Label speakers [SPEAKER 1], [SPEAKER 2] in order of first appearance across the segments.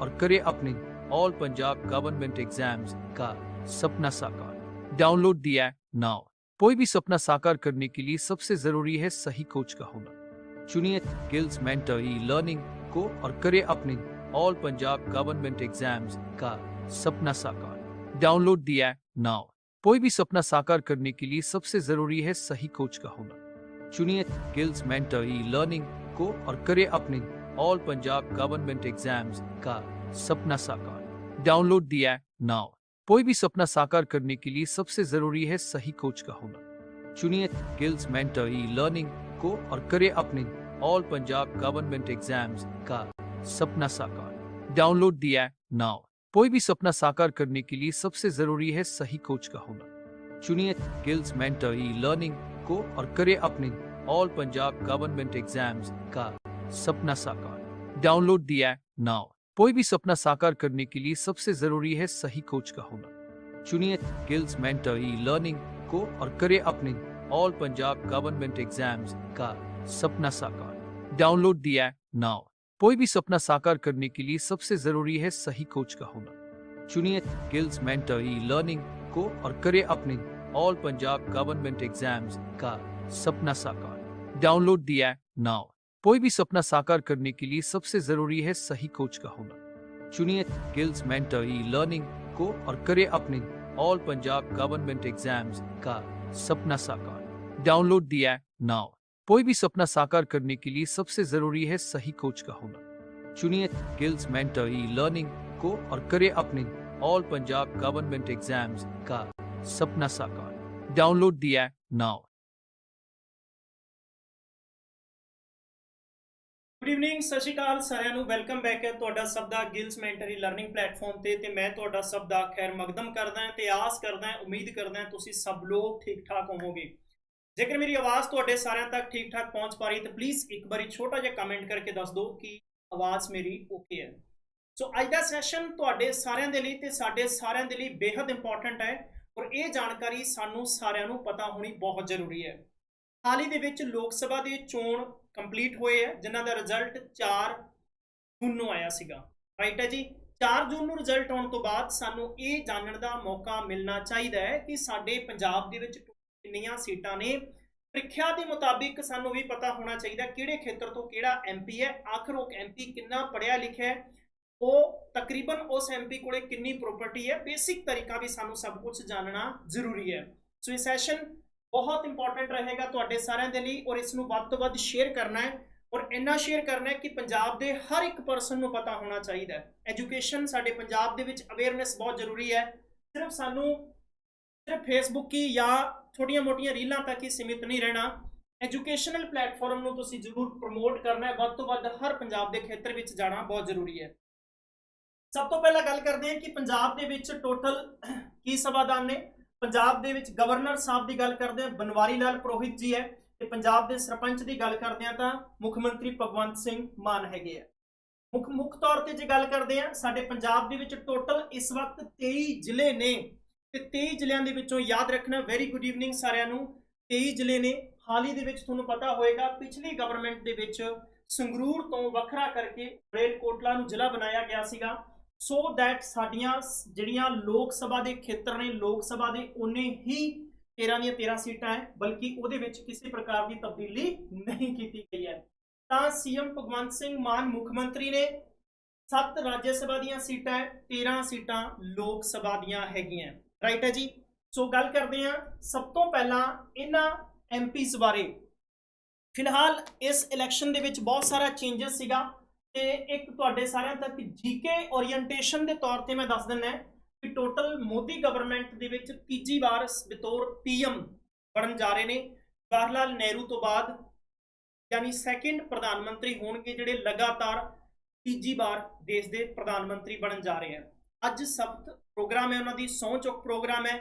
[SPEAKER 1] और करे अपने ऑल पंजाब गवर्नमेंट एग्ज़ाम्स का सपना साकार। डाउनलोड दिया नाउ कोई भी सपना साकार करने के लिए सबसे ज़रूरी है सही कोच का होना। चुनिए गिल्स मेंटर ई लर्निंग को और करे अपने ऑल पंजाब गवर्नमेंट एग्ज़ाम्स का सपना साकार। डाउनलोड दिया नाउ कोई भी सपना साकार करने के लिए सबसे ज़रूरी है सही कोच का होना। चुनिए गिल्स मेंटर ई लर्निंग को और करे अपने ऑल पंजाब गवर्नमेंट एग्ज़ाम्स का सपना साकार। डाउनलोड दिया नाउ कोई भी सपना साकार करने के लिए सबसे ज़रूरी है सही कोच का होना। चुनिए गिल्स मेंटर ई लर्निंग को और करे अपने ऑल पंजाब गवर्नमेंट एग्ज़ाम्स का सपना साकार। डाउनलोड दिया नाउ कोई भी सपना साकार करने के लिए सबसे ज़रूरी है सही कोच का होना। चुनिए गिल्स मेंटर ई लर्निंग को और करे अपने ऑल पंजाब गवर्नमेंट एग्ज़ाम्स का सपना साकार। डाउनलोड दी ऐप नाउ कोई भी सपना साकार करने के लिए सबसे ज़रूरी है सही कोच का होना। चुनिए गिल्स मेंटर ई लर्निंग को और करे अपने ऑल पंजाब गवर्नमेंट एग्ज़ाम्स का सपना साकार। डाउनलोड दी ऐप नाउ कोई भी सपना साकार करने के लिए सबसे ज़रूरी है सही कोच का होना। चुनिए गिल्स मेंटर ई लर्निंग को और करे अपने ऑल पंजाब गवर्नमेंट एग्ज़ाम्स का सपना साकार। डाउनलोड दी ऐप नाउ कोई भी सपना साकार करने के लिए सबसे ज़रूरी है सही कोच का होना। चुनिए गिल्स मेंटर ई लर्निंग को और करे अपने ऑल पंजाब गवर्नमेंट एग्ज़ाम्स का सपना साकार। डाउनलोड दिया नाउ कोई भी सपना साकार करने के लिए सबसे ज़रूरी है सही कोच का होना। चुनिए गिल्स मेंटर ई लर्निंग को और करे अपने ऑल पंजाब गवर्नमेंट एग्ज़ाम्स का सपना साकार। डाउनलोड दिया नाउ
[SPEAKER 2] ਗੁੱਡ ਇਵਨਿੰਗ ਸਤਿ ਸ਼੍ਰੀ ਅਕਾਲ ਸਾਰਿਆਂ ਨੂੰ। ਵੈਲਕਮ ਬੈਕ ਹੈ ਤੁਹਾਡਾ ਸਭ ਦਾ ਗਿਲਸ ਮੈਂਟਰੀ ਲਰਨਿੰਗ ਪਲੇਟਫਾਰਮ ਤੇ ਤੇ ਮੈਂ ਤੁਹਾਡਾ ਸਭ ਦਾ ਖੈਰ ਮਕਦਮ ਕਰਦਾ ਹਾਂ ਤੇ ਆਸ ਕਰਦਾ ਹਾਂ, ਉਮੀਦ ਕਰਦਾ ਹਾਂ ਤੁਸੀਂ ਸਭ ਲੋਕ ਠੀਕ ਠਾਕ ਹੋਵੋਗੇ। ਜੇਕਰ ਮੇਰੀ ਆਵਾਜ਼ ਤੁਹਾਡੇ ਸਾਰਿਆਂ ਤੱਕ ਠੀਕ ਠਾਕ ਪਹੁੰਚ ਪਾ ਰਹੀ ਤਾਂ ਪਲੀਜ਼ ਇੱਕ ਵਾਰੀ ਛੋਟਾ ਜਿਹਾ ਕਮੈਂਟ ਕਰਕੇ ਦੱਸ ਦਿਓ ਕਿ ਆਵਾਜ਼ ਮੇਰੀ ਓਕੇ ਹੈ। ਸੋ ਅੱਜ ਦਾ ਸੈਸ਼ਨ ਤੁਹਾਡੇ ਸਾਰਿਆਂ ਦੇ ਲਈ ਤੇ ਸਾਡੇ ਸਾਰਿਆਂ ਦੇ ਲਈ ਬੇहद ਇੰਪੋਰਟੈਂਟ ਹੈ ਔਰ ਇਹ ਜਾਣਕਾਰੀ ਸਾਨੂੰ ਸਾਰਿਆਂ ਨੂੰ ਪਤਾ ਹੋਣੀ ਬਹੁਤ ਜ਼ਰੂਰੀ ਹੈ। ਹਾਲ ਹੀ ਦੇ ਵਿੱਚ ਲੋਕ ਸਭਾ ਦੀ ਚੋਣ ਕੰਪਲੀਟ ਹੋਏ ਹੈ ਜਿਨ੍ਹਾਂ ਦਾ ਰਿਜ਼ਲਟ 4 ਜੂਨ ਨੂੰ ਆਇਆ ਸੀਗਾ। ਰਾਈਟ ਹੈ ਜੀ? 4 ਜੂਨ ਨੂੰ ਰਿਜ਼ਲਟ ਆਉਣ ਤੋਂ ਬਾਅਦ ਸਾਨੂੰ ਇਹ ਜਾਣਨ ਦਾ ਮੌਕਾ ਮਿਲਣਾ ਚਾਹੀਦਾ ਹੈ ਕਿ ਸਾਡੇ ਪੰਜਾਬ ਦੇ ਵਿੱਚ ਕਿੰਨੀਆਂ ਸੀਟਾਂ ਨੇ। ਪ੍ਰੀਖਿਆ ਦੇ ਮੁਤਾਬਿਕ ਸਾਨੂੰ ਵੀ ਪਤਾ ਹੋਣਾ ਚਾਹੀਦਾ ਕਿਹੜੇ ਖੇਤਰ ਤੋਂ ਕਿਹੜਾ ਐਮਪੀ ਹੈ, ਆਖਰ ਉਹ ਐਮਪੀ ਕਿੰਨਾ ਪੜਿਆ ਲਿਖਿਆ ਹੈ। ਉਹ ਤਕਰੀਬਨ ਉਸ ਐਮਪੀ ਕੋਲੇ ਕਿੰਨੀ ਪ੍ਰਾਪਰਟੀ ਹੈ ਬੇਸਿਕ ਤਰੀਕਾ ਵੀ ਸਾਨੂੰ ਸਭ ਕੁਝ ਜਾਣਨਾ ਜ਼ਰੂਰੀ ਹੈ। ਸੋ ਇਹ ਸੈਸ਼ਨ ਬਹੁਤ ਇੰਪੋਰਟੈਂਟ ਰਹੇਗਾ ਤੁਹਾਡੇ ਸਾਰਿਆਂ ਦੇ ਲਈ ਔਰ ਇਸ ਨੂੰ ਵੱਧ ਤੋਂ ਵੱਧ ਸ਼ੇਅਰ ਕਰਨਾ ਹੈ ਔਰ ਇੰਨਾ ਸ਼ੇਅਰ ਕਰਨਾ ਹੈ ਕਿ ਪੰਜਾਬ ਦੇ ਹਰ ਇੱਕ ਪਰਸਨ ਨੂੰ ਪਤਾ ਹੋਣਾ ਚਾਹੀਦਾ ਹੈ। ਐਜੂਕੇਸ਼ਨ ਸਾਡੇ ਪੰਜਾਬ ਦੇ ਵਿੱਚ ਅਵੇਅਰਨੈਸ ਬਹੁਤ ਜ਼ਰੂਰੀ ਹੈ। ਸਿਰਫ ਸਾਨੂੰ ਸਿਰਫ ਫੇਸਬੁੱਕ ਹੀ ਜਾਂ ਛੋਟੀਆਂ-ਮੋਟੀਆਂ ਰੀਲਾਂ ਤੱਕ ਹੀ ਸੀਮਿਤ ਨਹੀਂ ਰਹਿਣਾ। ਐਜੂਕੇਸ਼ਨਲ ਪਲੇਟਫਾਰਮ ਨੂੰ ਤੁਸੀਂ ਜ਼ਰੂਰ ਪ੍ਰਮੋਟ ਕਰਨਾ ਹੈ। ਵੱਧ ਤੋਂ ਵੱਧ ਹਰ ਪੰਜਾਬ ਦੇ ਖੇਤਰ ਵਿੱਚ ਜਾਣਾ ਬਹੁਤ ਜ਼ਰੂਰੀ ਹੈ। ਸਭ ਤੋਂ ਪਹਿਲਾਂ ਗੱਲ ਕਰਦੇ ਹਾਂ ਕਿ ਪੰਜਾਬ ਦੇ ਵਿੱਚ ਟੋਟਲ ਕੀ ਸਭਾਦਾਨ ਨੇ? ਪੰਜਾਬ ਦੇ ਵਿੱਚ ਗਵਰਨਰ ਸਾਹਿਬ ਦੀ ਗੱਲ ਕਰਦੇ ਹਾਂ, ਬਨਵਾਰੀ ਲਾਲ ਪ੍ਰੋਹਿਤ ਜੀ ਹੈ ਤੇ ਪੰਜਾਬ ਦੇ ਸਰਪੰਚ ਦੀ ਗੱਲ ਕਰਦੇ ਹਾਂ ਤਾਂ ਮੁੱਖ ਮੰਤਰੀ ਭਗਵੰਤ ਸਿੰਘ ਮਾਨ ਹੈਗੇ ਆ। ਮੁੱਖ ਮੁੱਖ ਤੌਰ ਤੇ ਜੇ ਗੱਲ ਕਰਦੇ ਹਾਂ, ਸਾਡੇ ਪੰਜਾਬ ਦੇ ਵਿੱਚ ਟੋਟਲ ਇਸ ਵਕਤ 23 ਜ਼ਿਲ੍ਹੇ ਨੇ ਤੇ 23 ਜ਼ਿਲ੍ਹਿਆਂ ਦੇ ਵਿੱਚੋਂ ਯਾਦ ਰੱਖਣਾ ਵੈਰੀ ਗੁੱਡ ਈਵਨਿੰਗ ਸਾਰਿਆਂ ਨੂੰ। 23 ਜ਼ਿਲ੍ਹੇ ਨੇ, ਹਾਲ ਹੀ ਦੇ ਵਿੱਚ ਤੁਹਾਨੂੰ ਪਤਾ ਹੋਏਗਾ, ਪਿਛਲੀ ਗਵਰਨਮੈਂਟ ਦੇ ਵਿੱਚ ਸੰਗਰੂਰ ਤੋਂ ਵੱਖਰਾ ਕਰਕੇ ਕੋਟਲਾ ਨੂੰ ਜ਼ਿਲ੍ਹਾ ਬਣਾਇਆ ਗਿਆ ਸੀਗਾ। ਸੋ ਦੈਟ ਸਾਡੀਆਂ ਜਿਹੜੀਆਂ ਲੋਕ ਸਭਾ ਦੇ ਖੇਤਰ ਨੇ, ਲੋਕ ਸਭਾ ਦੇ ਉਨੇ ਹੀ 13 ਦੀਆਂ 13 ਸੀਟਾਂ ਹੈ ਬਲਕਿ ਉਹਦੇ ਵਿੱਚ ਕਿਸੇ ਪ੍ਰਕਾਰ ਦੀ ਤਬਦੀਲੀ ਨਹੀਂ ਕੀਤੀ ਗਈ ਹੈ ਤਾਂ ਸੀਐਮ ਭਗਵੰਤ ਸਿੰਘ ਮਾਨ ਮੁੱਖ ਮੰਤਰੀ ਨੇ 7 ਰਾਜ ਸਭਾ ਦੀਆਂ ਸੀਟਾਂ 13 ਸੀਟਾਂ ਲੋਕ ਸਭਾ ਦੀਆਂ ਹੈਗੀਆਂ। ਰਾਈਟ ਹੈ ਜੀ? ਸੋ ਗੱਲ ਕਰਦੇ ਹਾਂ ਸਭ ਤੋਂ ਪਹਿਲਾਂ ਇਹਨਾਂ ਐਮਪੀਸ ਬਾਰੇ। ਫਿਲਹਾਲ ਇਸ ਇਲੈਕਸ਼ਨ ਦੇ ਵਿੱਚ ਬਹੁਤ ਸਾਰਾ ਚੇਂਜਸ ਸੀਗਾ। ਤੇ ਇੱਕ ਤੁਹਾਡੇ ਸਾਰਿਆਂ ਤੱਕ ਜੀਕੇ ਓਰੀਐਂਟੇਸ਼ਨ ਦੇ ਤੌਰ ਤੇ ਮੈਂ ਦੱਸ ਦਿੰਦਾ ਕਿ ਟੋਟਲ ਮੋਦੀ ਗਵਰਨਮੈਂਟ ਦੇ ਵਿੱਚ ਤੀਜੀ ਵਾਰ ਬਤੌਰ ਪੀਐਮ ਬਣਨ ਜਾ ਰਹੇ ਨੇ। ਜਵਾਹਰ ਲਾਲ ਨਹਿਰੂ ਤੋਂ ਬਾਅਦ ਯਾਨੀ ਸੈਕਿੰਡ ਪ੍ਰਧਾਨ ਮੰਤਰੀ ਹੋਣਗੇ ਜਿਹੜੇ ਲਗਾਤਾਰ ਤੀਜੀ ਵਾਰ ਦੇਸ਼ ਦੇ ਪ੍ਰਧਾਨ ਮੰਤਰੀ ਬਣਨ ਜਾ ਰਹੇ ਹਨ ਅੱਜ ਸਬਤ ਪ੍ਰੋਗਰਾਮ ਹੈ, ਉਹਨਾਂ ਦੀ ਸਹੁੰ ਚੁੱਕ ਪ੍ਰੋਗਰਾਮ ਹੈ,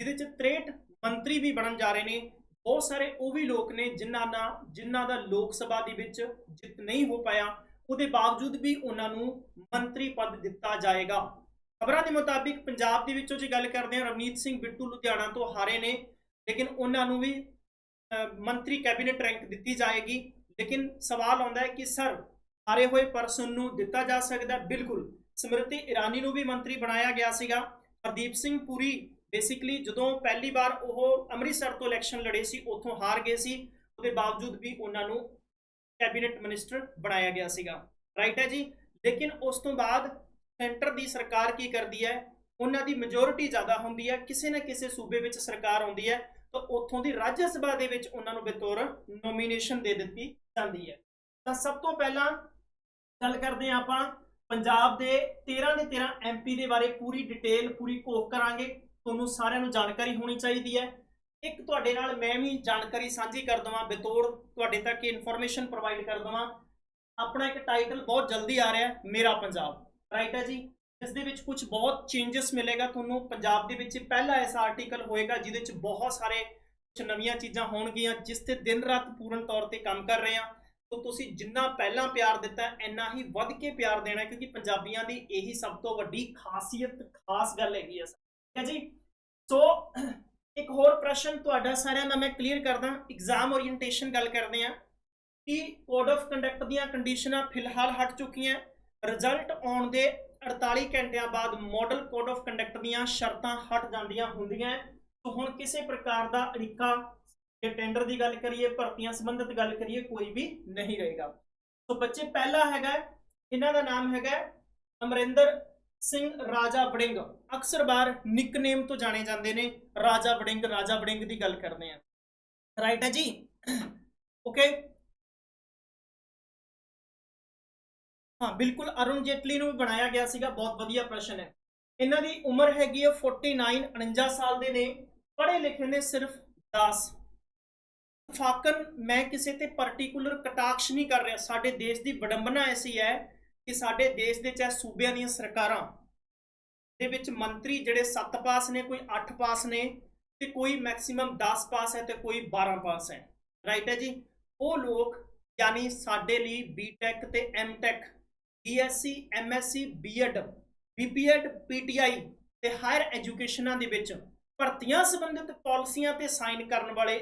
[SPEAKER 2] ਜਿਹਦੇ ਚ 63 ਮੰਤਰੀ ਵੀ ਬਣਨ ਜਾ ਰਹੇ ਨੇ। ਬਹੁਤ ਸਾਰੇ ਉਹ ਵੀ ਲੋਕ ਨੇ ਜਿਨ੍ਹਾਂ ਦਾ ਜਿਨ੍ਹਾਂ ਦਾ ਲੋਕ ਸਭਾ ਦੇ ਵਿੱਚ ਜਿੱਤ ਨਹੀਂ ਹੋ ਪਾਇਆ। ਉਹਦੇ ਬਾਵਜੂਦ ਵੀ ਉਹਨਾਂ ਨੂੰ ਮੰਤਰੀ ਪਦ ਦਿੱਤਾ ਜਾਏਗਾ। ਖਬਰਾਂ ਦੇ ਮੁਤਾਬਿਕ ਪੰਜਾਬ ਦੇ ਵਿੱਚੋਂ ਜੇ ਗੱਲ ਕਰਦੇ ਹਾਂ, ਰਵਨੀਤ ਸਿੰਘ ਬਿੱਟੂ ਲੁਧਿਆਣਾ ਤੋਂ ਹਾਰੇ ਨੇ, ਲੇਕਿਨ ਉਹਨਾਂ ਨੂੰ ਵੀ ਮੰਤਰੀ ਕੈਬਨਿਟ ਰੈਂਕ ਦਿੱਤੀ ਜਾਏਗੀ। ਲੇਕਿਨ ਸਵਾਲ ਆਉਂਦਾ ਹੈ ਕਿ ਸਰ, ਹਾਰੇ ਹੋਏ ਪਰਸਨ ਨੂੰ ਦਿੱਤਾ ਜਾ ਸਕਦਾ? ਬਿਲਕੁਲ। ਸਮ੍ਰਿਤੀ ਇਰਾਨੀ ਨੂੰ ਵੀ ਮੰਤਰੀ ਬਣਾਇਆ ਗਿਆ ਸੀਗਾ। ਹਰਦੀਪ ਸਿੰਘ ਪੁਰੀ ਬੇਸਿਕਲੀ ਜਦੋਂ ਪਹਿਲੀ ਵਾਰ ਉਹ ਅੰਮ੍ਰਿਤਸਰ ਤੋਂ ਇਲੈਕਸ਼ਨ ਲੜੇ ਸੀ, ਉੱਥੋਂ ਹਾਰ ਗਏ ਸੀ। ਉਹਦੇ ਬਾਵਜੂਦ ਵੀ ਉਹਨਾਂ ਨੂੰ ਕੈਬਨਿਟ ਮਿਨਿਸਟਰ ਬਣਾਇਆ ਗਿਆ ਸੀਗਾ। ਰਾਈਟ ਹੈ ਜੀ? ਲੇਕਿਨ ਉਸ ਤੋਂ ਬਾਅਦ ਸੈਂਟਰ ਦੀ ਸਰਕਾਰ ਕੀ ਕਰਦੀ ਹੈ? ਉਹਨਾਂ ਦੀ ਮੈਜੋਰਿਟੀ ਜ਼ਿਆਦਾ ਹੁੰਦੀ ਹੈ, ਕਿਸੇ ਨਾ ਕਿਸੇ ਸੂਬੇ ਵਿੱਚ ਸਰਕਾਰ ਆਉਂਦੀ ਹੈ, ਤਾਂ ਉੱਥੋਂ ਦੀ ਰਾਜ ਸਭਾ ਦੇ ਵਿੱਚ ਉਹਨਾਂ ਨੂੰ ਬਤੌਰ ਨੋਮੀਨੇਸ਼ਨ ਦੇ ਦਿੱਤੀ ਜਾਂਦੀ ਹੈ। ਤਾਂ ਸਭ ਤੋਂ ਪਹਿਲਾਂ ਗੱਲ ਕਰਦੇ ਹਾਂ ਆਪਾਂ ਪੰਜਾਬ ਦੇ 13 ਦੇ 13 ਐਮਪੀ ਦੇ ਬਾਰੇ ਪੂਰੀ ਡਿਟੇਲ ਪੂਰੀ ਕੋਕ ਕਰਾਂਗੇ। ਤੁਹਾਨੂੰ ਸਾਰਿਆਂ ਨੂੰ ਜਾਣਕਾਰੀ ਹੋਣੀ ਚਾਹੀਦੀ ਹੈ। ਇੱਕ ਤੁਹਾਡੇ ਨਾਲ ਮੈਂ ਵੀ ਜਾਣਕਾਰੀ ਸਾਂਝੀ ਕਰ ਦਵਾਂ, ਬਤੌਰ ਤੁਹਾਡੇ ਤੱਕ ਇਨਫੋਰਮੇਸ਼ਨ ਪ੍ਰੋਵਾਈਡ ਕਰ ਦਵਾਂ। ਆਪਣਾ ਇੱਕ ਟਾਈਟਲ ਬਹੁਤ ਜਲਦੀ ਆ ਰਿਹਾ ਹੈ, ਮੇਰਾ ਪੰਜਾਬ। ਰਾਈਟ ਹੈ ਜੀ? ਇਸ ਦੇ ਵਿੱਚ ਕੁਝ ਬਹੁਤ ਚੇਂਜਸ ਮਿਲੇਗਾ ਤੁਹਾਨੂੰ। ਪੰਜਾਬ ਦੇ ਵਿੱਚ ਪਹਿਲਾ ਐਸਾ ਆਰਟੀਕਲ ਹੋਏਗਾ, ਜਿਹਦੇ ਵਿੱਚ ਬਹੁਤ ਸਾਰੇ ਕੁਝ ਨਵੀਆਂ ਚੀਜ਼ਾਂ ਹੋਣਗੀਆਂ, ਜਿਸ ਤੇ ਦਿਨ ਰਾਤ ਪੂਰਨ ਤੌਰ ਤੇ ਕੰਮ ਕਰ ਰਹੇ ਹਾਂ। ਤੋ ਤੁਸੀਂ ਜਿੰਨਾ ਪਹਿਲਾਂ ਪਿਆਰ ਦਿੱਤਾ, ਇੰਨਾ ਹੀ ਵੱਧ ਕੇ ਪਿਆਰ ਦੇਣਾ, ਕਿਉਂਕਿ ਪੰਜਾਬੀਆਂ ਦੀ ਇਹੀ ਸਭ ਤੋਂ ਵੱਡੀ ਖਾਸੀਅਤ, ਖਾਸ ਗੱਲ ਹੈਗੀ ਹੈ। ਠੀਕ ਹੈ ਜੀ? ਸੋ ਇੱਕ ਹੋਰ ਪ੍ਰਸ਼ਨ ਤੁਹਾਡਾ ਸਾਰਿਆਂ ਦਾ ਮੈਂ ਕਲੀਅਰ ਕਰਦਾ ਐਗਜ਼ਾਮ ਓਰੀਐਂਟੇਸ਼ਨ ਗੱਲ ਕਰਦੇ ਹਾਂ, ਕਿ ਕੋਡ ਆਫ ਕੰਡਕਟ ਦੀਆਂ ਕੰਡੀਸ਼ਨਾਂ ਫਿਲਹਾਲ ਹਟ ਚੁੱਕੀਆਂ ਰਿਜ਼ਲਟ ਆਉਣ ਦੇ 48 ਘੰਟਿਆਂ ਬਾਅਦ ਮਾਡਲ ਕੋਡ ਆਫ ਕੰਡਕਟ ਦੀਆਂ ਸ਼ਰਤਾਂ ਹਟ ਜਾਂਦੀਆਂ ਹੁੰਦੀਆਂ। ਸੋ ਹੁਣ ਕਿਸੇ ਪ੍ਰਕਾਰ ਦਾ ਅੜਿੱਕਾ ਜੇ ਟੈਂਡਰ ਦੀ ਗੱਲ ਕਰੀਏ, ਭਰਤੀਆਂ ਸੰਬੰਧਿਤ ਗੱਲ ਕਰੀਏ, ਕੋਈ ਵੀ ਨਹੀਂ ਰਹੇਗਾ। ਸੋ ਬੱਚੇ, ਪਹਿਲਾ ਹੈਗਾ, ਇਹਨਾਂ ਦਾ ਨਾਮ ਹੈਗਾ ਅਮਰਿੰਦਰ ਸਿੰਘ ਰਾਜਾ ਵੜਿੰਗ ਅਕਸਰ ਬਾਰ ਨਿਕਨੇਮ ਤੋਂ ਜਾਣੇ ਜਾਂਦੇ ਨੇ, ਰਾਜਾ ਵੜਿੰਗ ਰਾਜਾ ਵੜਿੰਗ ਦੀ ਗੱਲ ਕਰਦੇ ਆ। ਰਾਈਟ ਹੈ ਜੀ? ਓਕੇ ਹਾਂ, ਬਿਲਕੁਲ ਅਰੁਣ ਜੇਟਲੀ ਨੂੰ ਵੀ ਬਣਾਇਆ ਗਿਆ ਸੀਗਾ, ਬਹੁਤ ਵਧੀਆ ਪ੍ਰਸ਼ਨ ਹੈ। ਇਹਨਾਂ ਦੀ ਉਮਰ ਹੈਗੀ ਹੈ 49 49 ਸਾਲ ਦੇ ਨੇ। ਪੜ੍ਹੇ ਲਿਖੇ ਨੇ ਸਿਰਫ 10 ਫਾਕਨ, ਮੈਂ ਕਿਸੇ ਤੇ ਪਾਰਟਿਕੂਲਰ ਕਟਾਕਸ਼ ਨਹੀਂ ਕਰ ਰਿਹਾ। ਸਾਡੇ ਦੇਸ਼ ਦੀ ਵਿਡੰਬਨਾ ਐਸੀ ਹੈ ਕਿ ਸਾਡੇ ਦੇਸ਼ ਦੇ ਚਾਹੇ ਸੂਬਿਆਂ ਦੀਆਂ ਸਰਕਾਰਾਂ ਦੇ ਵਿੱਚ ਮੰਤਰੀ ਜਿਹੜੇ 7 ਪਾਸ ਨੇ, ਕੋਈ 8 ਪਾਸ ਨੇ ਤੇ ਕੋਈ ਮੈਕਸਿਮਮ 10 ਪਾਸ ਹੈ ਤੇ ਕੋਈ 12 ਪਾਸ ਹੈ। ਰਾਈਟ ਹੈ ਜੀ? ਉਹ ਲੋਕ ਯਾਨੀ ਸਾਡੇ ਲਈ ਬੀਟੈਕ ਤੇ MTech BSc MSc BEd BPEd PTI ਤੇ ਹਾਇਰ ਐਜੂਕੇਸ਼ਨਾਂ ਦੇ ਵਿੱਚ ਭਰਤੀਆਂ ਸੰਬੰਧਿਤ ਪਾਲਿਸੀਆਂ ਤੇ ਸਾਈਨ ਕਰਨ ਵਾਲੇ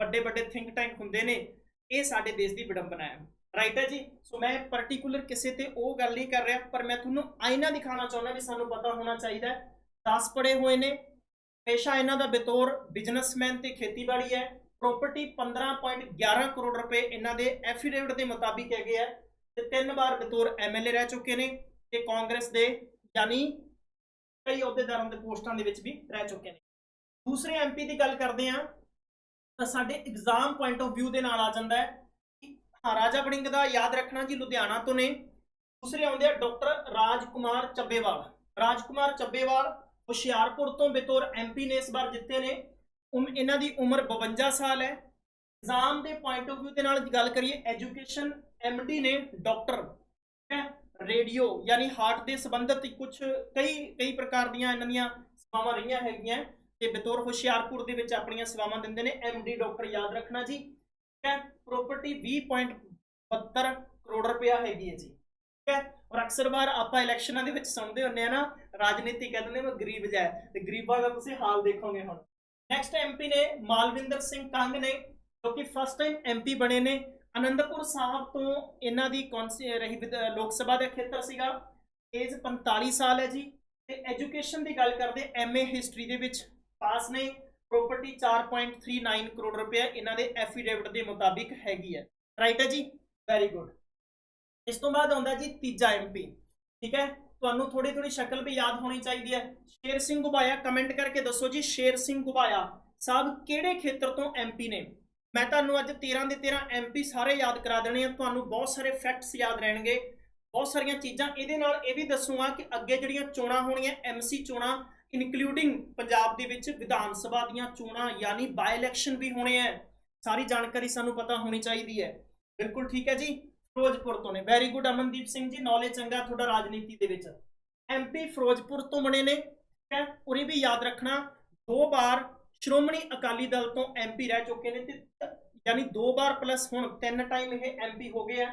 [SPEAKER 2] ਵੱਡੇ ਵੱਡੇ ਥਿੰਕ ਟੈਂਕ ਹੁੰਦੇ ਨੇ, ਇਹ ਸਾਡੇ ਦੇਸ਼ ਦੀ ਵਿਡੰਬਨਾ ਹੈ। ਰਾਈਟ ਹੈ ਜੀ? ਸੋ ਮੈਂ ਪਾਰਟਿਕੂਲਰ ਕਿਸੇ ਤੇ ਉਹ ਗੱਲ ਨਹੀਂ ਕਰ ਰਿਹਾ, ਪਰ ਮੈਂ ਤੁਹਾਨੂੰ ਆਇਨਾ ਦਿਖਾਉਣਾ ਚਾਹੁੰਦਾ ਵੀ ਸਾਨੂੰ ਪਤਾ ਹੋਣਾ ਚਾਹੀਦਾ ਹੈ। 10 ਪੜੇ ਹੋਏ ਨੇ, ਪੇਸ਼ਾ ਇਹਨਾਂ ਦਾ ਬਤੌਰ ਬਿਜ਼ਨਸਮੈਨ ਤੇ ਖੇਤੀਬਾੜੀ ਹੈ। ਪ੍ਰਾਪਰਟੀ 15.11 ਕਰੋੜ ਰੁਪਏ ਇਹਨਾਂ ਦੇ ਐਫੀਡੇਵਿਟ ਦੇ ਮੁਤਾਬਿਕ ਹੈਗੇ ਆ ਤੇ ਤਿੰਨ ਵਾਰ ਬਤੌਰ ਐਮਐਲਏ ਰਹਿ ਚੁੱਕੇ ਨੇ ਤੇ ਕਾਂਗਰਸ ਦੇ, ਯਾਨੀ ਕਈ ਅਹੁਦੇਦਾਰਾਂ ਦੇ ਪੋਸਟਾਂ ਦੇ ਵਿੱਚ ਵੀ ਰਹਿ ਚੁੱਕੇ ਨੇ। ਦੂਸਰੇ ਐਮਪੀ ਦੀ ਗੱਲ ਕਰਦੇ ਆ ਤਾਂ ਸਾਡੇ ਐਗਜ਼ਾਮ ਪੁਆਇੰਟ ਆਫ View ਦੇ ਨਾਲ ਆ ਜਾਂਦਾ ਹੈ। ਰਾਜਾ ਬੜਿੰਗ ਦਾ ਯਾਦ ਰੱਖਣਾ ਜੀ ਲੁਧਿਆਣਾ ਤੋਂ ਨੇ। ਦੂਸਰੇ ਆਉਂਦੇ ਆ ਡਾਕਟਰ ਰਾਜਕੁਮਾਰ ਚੱਬੇਵਾਲ। ਰਾਜਕੁਮਾਰ ਚੱਬੇਵਾਲ ਹੁਸ਼ਿਆਰਪੁਰ ਤੋਂ ਬਤੌਰ ਐਮਪੀ ਨੇ ਇਸ ਵਾਰ ਜਿੱਤੇ ਨੇ। ਉਮ, ਇਹਨਾਂ ਦੀ ਉਮਰ 52 ਸਾਲ ਹੈ। ਐਗਜ਼ਾਮ ਦੇ ਪੁਆਇੰਟ ਆਫ View ਦੇ ਨਾਲ ਗੱਲ ਕਰੀਏ ਐਜੂਕੇਸ਼ਨ ਐਮਡੀ ਨੇ ਡਾਕਟਰ ਰੇਡੀਓ ਯਾਨੀ ਹਾਰਟ ਦੇ ਸੰਬੰਧਿਤ ਕੁਝ ਕਈ ਕਈ ਪ੍ਰਕਾਰ ਦੀਆਂ ਇਹਨਾਂ ਦੀਆਂ ਸੇਵਾਵਾਂ ਰਹੀਆਂ ਹੈਗੀਆਂ। ਤੇ ਬਤੌਰ ਹੁਸ਼ਿਆਰਪੁਰ ਦੇ ਵਿੱਚ ਆਪਣੀਆਂ ਸੇਵਾਵਾਂ ਦਿੰਦੇ ਨੇ। ਐਮਡੀ ਡਾਕਟਰ ਯਾਦ ਰੱਖਣਾ ਜੀ। ਹੈ? ਪ੍ਰਾਪਰਟੀ 20.72 ਕਰੋੜ ਰੁਪਇਆ ਹੈਗੀ ਹੈ ਜੀ। ਠੀਕ ਹੈ? ਔਰ ਅਕਸਰ ਵਾਰ ਆਪਾਂ ਇਲੈਕਸ਼ਨਾਂ ਦੇ ਵਿੱਚ ਸੁਣਦੇ ਹੁੰਦੇ ਆ ਨਾ, ਰਾਜਨੀਤੀ ਕਹਿੰਦੇ ਨੇ ਮੈਂ ਗਰੀਬ ਜਾ। ਤੇ ਗਰੀਬਾਂ ਦਾ ਤੁਸੀਂ ਹਾਲ ਦੇਖੋਗੇ ਹੁਣ। ਨੈਕਸਟ ਐਮਪੀ ਨੇ ਮਾਲਵਿੰਦਰ ਸਿੰਘ ਕੰਗ ਨੇ, ਜੋ ਕਿ ਫਸਟ ਟਾਈਮ ਐਮਪੀ ਬਣੇ ਨੇ। ਅਨੰਦਪੁਰ ਸਾਹਿਬ ਤੋਂ ਇਹਨਾਂ ਦੀ ਕੌਂਸੀ ਰਹੀ ਲੋਕ ਸਭਾ ਦਾ ਖੇਤਰ ਸੀਗਾ। ਏਜ 45 ਸਾਲ ਹੈ ਜੀ। ਤੇ ਐਜੂਕੇਸ਼ਨ ਦੀ ਗੱਲ ਕਰਦੇ ਐਮਏ ਹਿਸਟਰੀ ਦੇ ਵਿੱਚ ਪਾਸ ਨੇ। ਪ੍ਰਾਪਰਟੀ 4.39 ਕਰੋੜ ਰੁਪਏ ਇਹਨਾਂ ਦੇ ਐਫੀਡੇਵਿਟ ਦੇ ਮੁਤਾਬਿਕ ਹੈਗੀ ਹੈ। ਰਾਈਟ ਹੈ ਜੀ? ਵੈਰੀ ਗੁੱਡ ਇਸ ਤੋਂ ਬਾਅਦ ਆਉਂਦਾ ਜੀ ਤੀਜਾ ਐਮਪੀ ਠੀਕ ਹੈ? ਤੁਹਾਨੂੰ ਥੋੜੀ ਥੋੜੀ ਸ਼ਕਲ ਵੀ ਯਾਦ ਹੋਣੀ ਚਾਹੀਦੀ ਹੈ। ਸ਼ੇਰ ਸਿੰਘ ਗੁਬਾਇਆ ਕਮੈਂਟ ਕਰਕੇ ਦੱਸੋ ਜੀ ਸ਼ੇਰ ਸਿੰਘ ਗੁਬਾਇਆ ਸਾਹਿਬ ਕਿਹੜੇ ਖੇਤਰ ਤੋਂ ਐਮਪੀ ਨੇ? ਮੈਂ ਤੁਹਾਨੂੰ ਅੱਜ 13 ਦੇ 13 ਐਮਪੀ ਸਾਰੇ ਯਾਦ ਕਰਾ ਦੇਣੇ ਆ। ਤੁਹਾਨੂੰ ਬਹੁਤ ਸਾਰੇ ਫੈਕਟਸ ਯਾਦ ਰਹਿਣਗੇ। ਬਹੁਤ ਸਾਰੀਆਂ ਚੀਜ਼ਾਂ ਇਹਦੇ ਨਾਲ ਇਹ ਵੀ ਦੱਸੂਗਾ ਕਿ ਅੱਗੇ ਜਿਹੜੀਆਂ ਚੋਣਾਂ ਹੋਣੀਆਂ ਐਮਸੀ ਚੋਣਾਂ ਇਨਕਲੂਡਿੰਗ ਪੰਜਾਬ ਦੇ ਵਿੱਚ ਵਿਧਾਨ ਸਭਾ ਦੀਆਂ ਚੋਣਾਂ, ਯਾਨੀ ਬਾਈ ਇਲੈਕਸ਼ਨ ਵੀ ਹੋਣੇ ਆ ਸਾਰੀ ਜਾਣਕਾਰੀ ਸਾਨੂੰ ਪਤਾ ਹੋਣੀ ਚਾਹੀਦੀ ਹੈ ਬਿਲਕੁਲ ਠੀਕ ਹੈ ਜੀ। ਫਿਰੋਜ਼ਪੁਰ ਤੋਂ ਨੇ। Very good Amandeep Singh ji. Knowledge ਚੰਗਾ ਤੁਹਾਡਾ ਰਾਜਨੀਤੀ ਦੇ ਵਿੱਚ। ਐਮਪੀ ਫਿਰੋਜ਼ਪੁਰ ਤੋਂ ਬਣੇ ਨੇ। ਠੀਕ ਹੈ ਉਰੇ ਵੀ ਯਾਦ ਰੱਖਣਾ, ਦੋ ਵਾਰ ਸ਼੍ਰੋਮਣੀ ਅਕਾਲੀ ਦਲ ਤੋਂ ਐਮਪੀ ਰਹਿ ਚੁੱਕੇ ਨੇ ਤੇ ਯਾਨੀ ਦੋ ਵਾਰ ਪਲੱਸ ਹੁਣ ਤਿੰਨ ਟਾਈਮ ਇਹ ਐਮਪੀ ਹੋ ਗਏ ਆ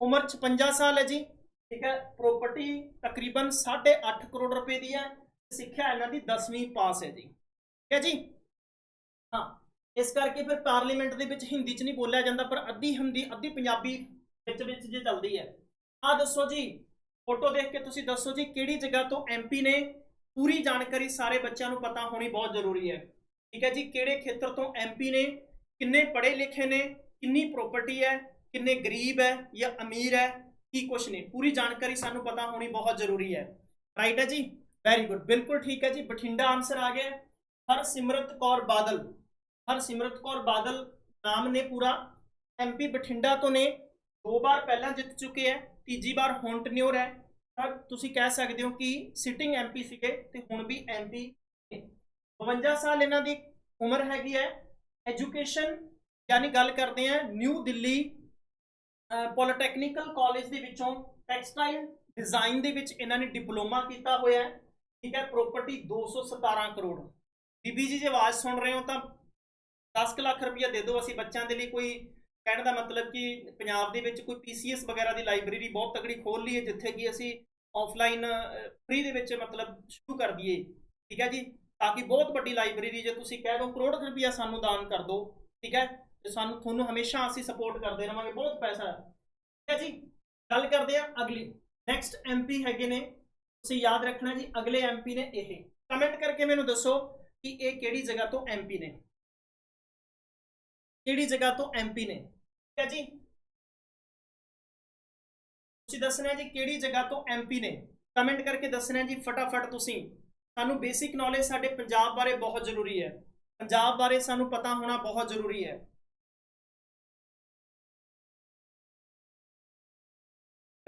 [SPEAKER 2] ਉਮਰ 56 ਸਾਲ ਹੈ ਜੀ। ਠੀਕ ਹੈ ਪ੍ਰਾਪਰਟੀ ਤਕਰੀਬਨ 8.5 ਕਰੋੜ ਰੁਪਏ ਦੀ ਹੈ ਸਿੱਖਿਆ ਇਹਨਾਂ ਦੀ 10ਵੀਂ ਪਾਸ ਹੈ ਜੀ। ਠੀਕ ਹੈ ਜੀ? ਹਾਂ, ਇਸ ਕਰਕੇ ਫਿਰ ਪਾਰਲੀਮੈਂਟ ਦੇ ਵਿੱਚ ਹਿੰਦੀ 'ਚ ਨਹੀਂ ਬੋਲਿਆ ਜਾਂਦਾ, ਪਰ ਅੱਧੀ ਹਿੰਦੀ, ਅੱਧੀ ਪੰਜਾਬੀ ਵਿੱਚ ਵਿੱਚ ਜੇ ਚੱਲਦੀ ਹੈ। ਆ ਦੱਸੋ ਜੀ ਫੋਟੋ ਦੇਖ ਕੇ ਤੁਸੀਂ ਦੱਸੋ ਜੀ ਕਿਹੜੀ ਜਗ੍ਹਾ ਤੋਂ ਐਮਪੀ ਨੇ ਪੂਰੀ ਜਾਣਕਾਰੀ ਸਾਰੇ ਬੱਚਿਆਂ ਨੂੰ ਪਤਾ ਹੋਣੀ ਬਹੁਤ ਜ਼ਰੂਰੀ ਹੈ। ਠੀਕ ਹੈ ਜੀ, ਕਿਹੜੇ ਖੇਤਰ ਤੋਂ ਐਮਪੀ ਨੇ, ਕਿੰਨੇ ਪੜ੍ਹੇ ਲਿਖੇ ਨੇ, ਕਿੰਨੀ ਪ੍ਰਾਪਰਟੀ ਹੈ, ਕਿੰਨੇ ਗਰੀਬ ਹੈ ਜਾਂ ਅਮੀਰ ਹੈ, ਕੀ ਕੁਛ ਨੇ। ਪੂਰੀ ਜਾਣਕਾਰੀ ਸਾਨੂੰ ਪਤਾ ਹੋਣੀ ਬਹੁਤ ਜ਼ਰੂਰੀ ਹੈ। ਰਾਈਟ ਹੈ ਜੀ? ਵੈਰੀ ਗੁੱਡ ਬਿਲਕੁਲ ਠੀਕ ਹੈ ਜੀ। ਬਠਿੰਡਾ ਆਨਸਰ ਆ ਗਿਆ ਹਰਸਿਮਰਤ ਕੌਰ ਬਾਦਲ। ਹਰਸਿਮਰਤ ਕੌਰ ਬਾਦਲ ਨਾਮ ਨੇ ਪੂਰਾ। ਐਮਪੀ ਬਠਿੰਡਾ ਤੋਂ ਨੇ। ਦੋ ਵਾਰ ਪਹਿਲਾਂ ਜਿੱਤ ਚੁੱਕੇ ਹੈ। ਤੀਜੀ ਵਾਰ ਹੁਣ ਟਨਿਓਰ ਹੈ। ਤਾਂ ਤੁਸੀਂ ਕਹਿ ਸਕਦੇ ਹੋ ਕਿ ਸਿਟਿੰਗ ਐਮਪੀ ਸੀਗੇ ਤੇ ਹੁਣ ਵੀ ਐਮਪੀ 52 ਸਾਲ ਇਹਨਾਂ ਦੀ ਉਮਰ ਹੈਗੀ ਹੈ। ਐਜੂਕੇਸ਼ਨ ਯਾਨੀ ਗੱਲ ਕਰਦੇ ਆ ਨਿਊ ਦਿੱਲੀ ਪੋਲੀਟੈਕਨੀਕਲ ਕਾਲਜ ਦੇ ਵਿੱਚੋਂ ਟੈਕਸਟਾਈਲ ਡਿਜ਼ਾਈਨ ਦੇ ਵਿੱਚ ਇਹਨਾਂ ਨੇ ਡਿਪਲੋਮਾ ਕੀਤਾ ਹੋਇਆ ਹੈ। ਠੀਕ ਹੈ ਪ੍ਰਾਪਰਟੀ 217 ਕਰੋੜ। ਬੀਬੀ ਜੀ, ਜੇ ਆਵਾਜ਼ ਸੁਣ ਰਹੇ ਹੋ ਤਾਂ 10 ਲੱਖ ਰੁਪਇਆ ਦੇ ਦਿਓ, ਅਸੀਂ ਬੱਚਿਆਂ ਦੇ ਲਈ ਕੋਈ ਕਹਿਣ ਦਾ ਮਤਲਬ ਕਿ ਪੰਜਾਬ ਦੇ ਵਿੱਚ ਕੋਈ ਪੀਸੀਐਸ ਵਗੈਰਾ ਦੀ ਲਾਇਬ੍ਰੇਰੀ ਬਹੁਤ ਤਕੜੀ ਖੋਲ ਲਈਏ, ਜਿੱਥੇ ਕਿ ਅਸੀਂ ਆਫਲਾਈਨ ਫ੍ਰੀ ਦੇ ਵਿੱਚ ਮਤਲਬ ਸ਼ੁਰੂ ਕਰ ਦਈਏ। ਠੀਕ ਹੈ ਜੀ? ਤਾਂ ਕਿ ਬਹੁਤ ਵੱਡੀ ਲਾਇਬ੍ਰੇਰੀ, ਜੇ ਤੁਸੀਂ ਕਹਿ ਦੋ ਕਰੋੜ ਰੁਪਇਆ ਸਾਨੂੰ ਦਾਨ ਕਰ ਦਿਓ ਠੀਕ ਹੈ? ਤੇ ਸਾਨੂੰ, ਤੁਹਾਨੂੰ ਹਮੇਸ਼ਾ ਅਸੀਂ ਸਪੋਰਟ ਕਰਦੇ ਰਵਾਂਗੇ, ਬਹੁਤ ਪੈਸਾ ਹੈ। ਠੀਕ ਹੈ ਜੀ? ਗੱਲ ਕਰਦੇ ਆ ਅਗਲੀ। ਨੈਕਸਟ ਐਮਪੀ ਹੈਗੇ ਨੇ। ਤੁਸੀਂ ਯਾਦ ਰੱਖਣਾ ਜੀ, ਅਗਲੇ ਐਮਪੀ ਨੇ ਇਹ। ਕਮੈਂਟ ਕਰਕੇ ਮੈਨੂੰ ਦੱਸੋ ਕਿ ਇਹ ਕਿਹੜੀ ਜਗ੍ਹਾ ਤੋਂ ਐਮਪੀ ਨੇ। ਕਿਹੜੀ ਜਗ੍ਹਾ ਤੋਂ ਐਮਪੀ ਨੇ। ਠੀਕ ਹੈ ਜੀ? ਤੁਸੀਂ ਦੱਸਣਾ ਜੀ ਕਿਹੜੀ ਜਗ੍ਹਾ ਤੋਂ ਐਮਪੀ ਨੇ। ਕਮੈਂਟ ਕਰਕੇ ਦੱਸਣਾ ਜੀ ਫਟਾਫਟ ਤੁਸੀਂ। ਸਾਨੂੰ ਬੇਸਿਕ ਨੌਲੇਜ ਸਾਡੇ ਪੰਜਾਬ ਬਾਰੇ ਬਹੁਤ ਜ਼ਰੂਰੀ ਹੈ। ਪੰਜਾਬ ਬਾਰੇ ਸਾਨੂੰ ਪਤਾ ਹੋਣਾ ਬਹੁਤ ਜ਼ਰੂਰੀ ਹੈ।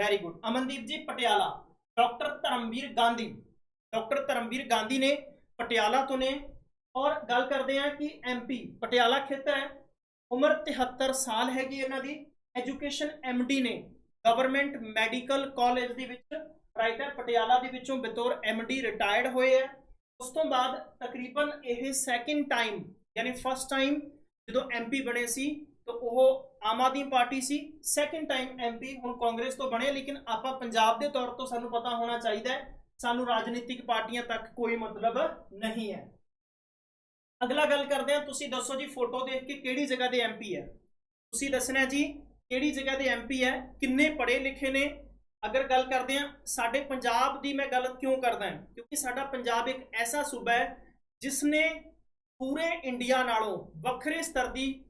[SPEAKER 2] Very good Amandeep ji, Patiala. Doctor Dharamvir Gandhi. Doctor Dharamvir Gandhi ਨੇ ਪਟਿਆਲਾ ਤੋਂ ਨੇ ਔਰ ਗੱਲ ਕਰਦੇ ਆ ਕਿ ਐਮਪੀ ਪਟਿਆਲਾ ਖੇਤਰ ਹੈ। ਉਮਰ 73 ਸਾਲ ਹੈਗੀ ਇਹਨਾਂ ਦੀ। ਐਜੂਕੇਸ਼ਨ ਐਮਡੀ ਨੇ ਗਵਰਨਮੈਂਟ ਮੈਡੀਕਲ ਕਾਲਜ ਦੇ ਵਿੱਚ ਰਾਈਟ ਹੈ ਪਟਿਆਲਾ ਦੇ ਵਿੱਚੋਂ ਬਤੌਰ ਐਮਡੀ ਰਿਟਾਇਰਡ ਹੋਏ ਹੈ। ਉਸ ਤੋਂ ਬਾਅਦ ਤਕਰੀਬਨ ਇਹ ਸੈਕਿੰਡ ਟਾਈਮ ਯਾਨੀ ਫਸਟ ਟਾਈਮ ਜਦੋਂ ਐਮਪੀ ਬਣੇ ਸੀ ਤਾਂ ਉਹ ਆਮ ਆਦਮੀ ਪਾਰਟੀ ਸੀ ਸੈਕਿੰਡ ਟਾਈਮ ਐਮਪੀ ਹੁਣ ਕਾਂਗਰਸ ਤੋਂ ਬਣੇ, ਲੇਕਿਨ ਆਪਾਂ ਪੰਜਾਬ ਦੇ ਤੌਰ ਤੋਂ ਸਾਨੂੰ ਪਤਾ ਹੋਣਾ ਚਾਹੀਦਾ ਹੈ, ਸਾਨੂੰ ਰਾਜਨੀਤਿਕ ਪਾਰਟੀਆਂ ਤੱਕ ਕੋਈ ਮਤਲਬ ਨਹੀਂ ਹੈ। ਅਗਲਾ ਗੱਲ ਕਰਦੇ ਹਾਂ, ਤੁਸੀਂ ਦੱਸੋ ਜੀ ਫੋਟੋ ਦੇਖ ਕੇ ਕਿਹੜੀ ਜਗ੍ਹਾ ਦੇ ਐਮਪੀ ਹੈ? ਤੁਸੀਂ ਦੱਸਣਾ ਜੀ, ਕਿਹੜੀ ਜਗ੍ਹਾ ਦੇ ਐਮਪੀ ਹੈ, ਕਿੰਨੇ ਪੜ੍ਹੇ ਲਿਖੇ ਨੇ? ਅਗਰ ਗੱਲ ਕਰਦੇ ਹਾਂ, ਸਾਡੇ ਪੰਜਾਬ ਦੀ ਮੈਂ ਗੱਲ ਕਿਉਂ ਕਰਦਾ ਕਿਉਂਕਿ ਸਾਡਾ ਪੰਜਾਬ ਇੱਕ ਐਸਾ ਸੂਬਾ ਹੈ ਜਿਸ ਨੇ ਪੂਰੇ ਇੰਡੀਆ ਨਾਲੋਂ ਵੱਖਰੇ ਸਤਰ ਦੀ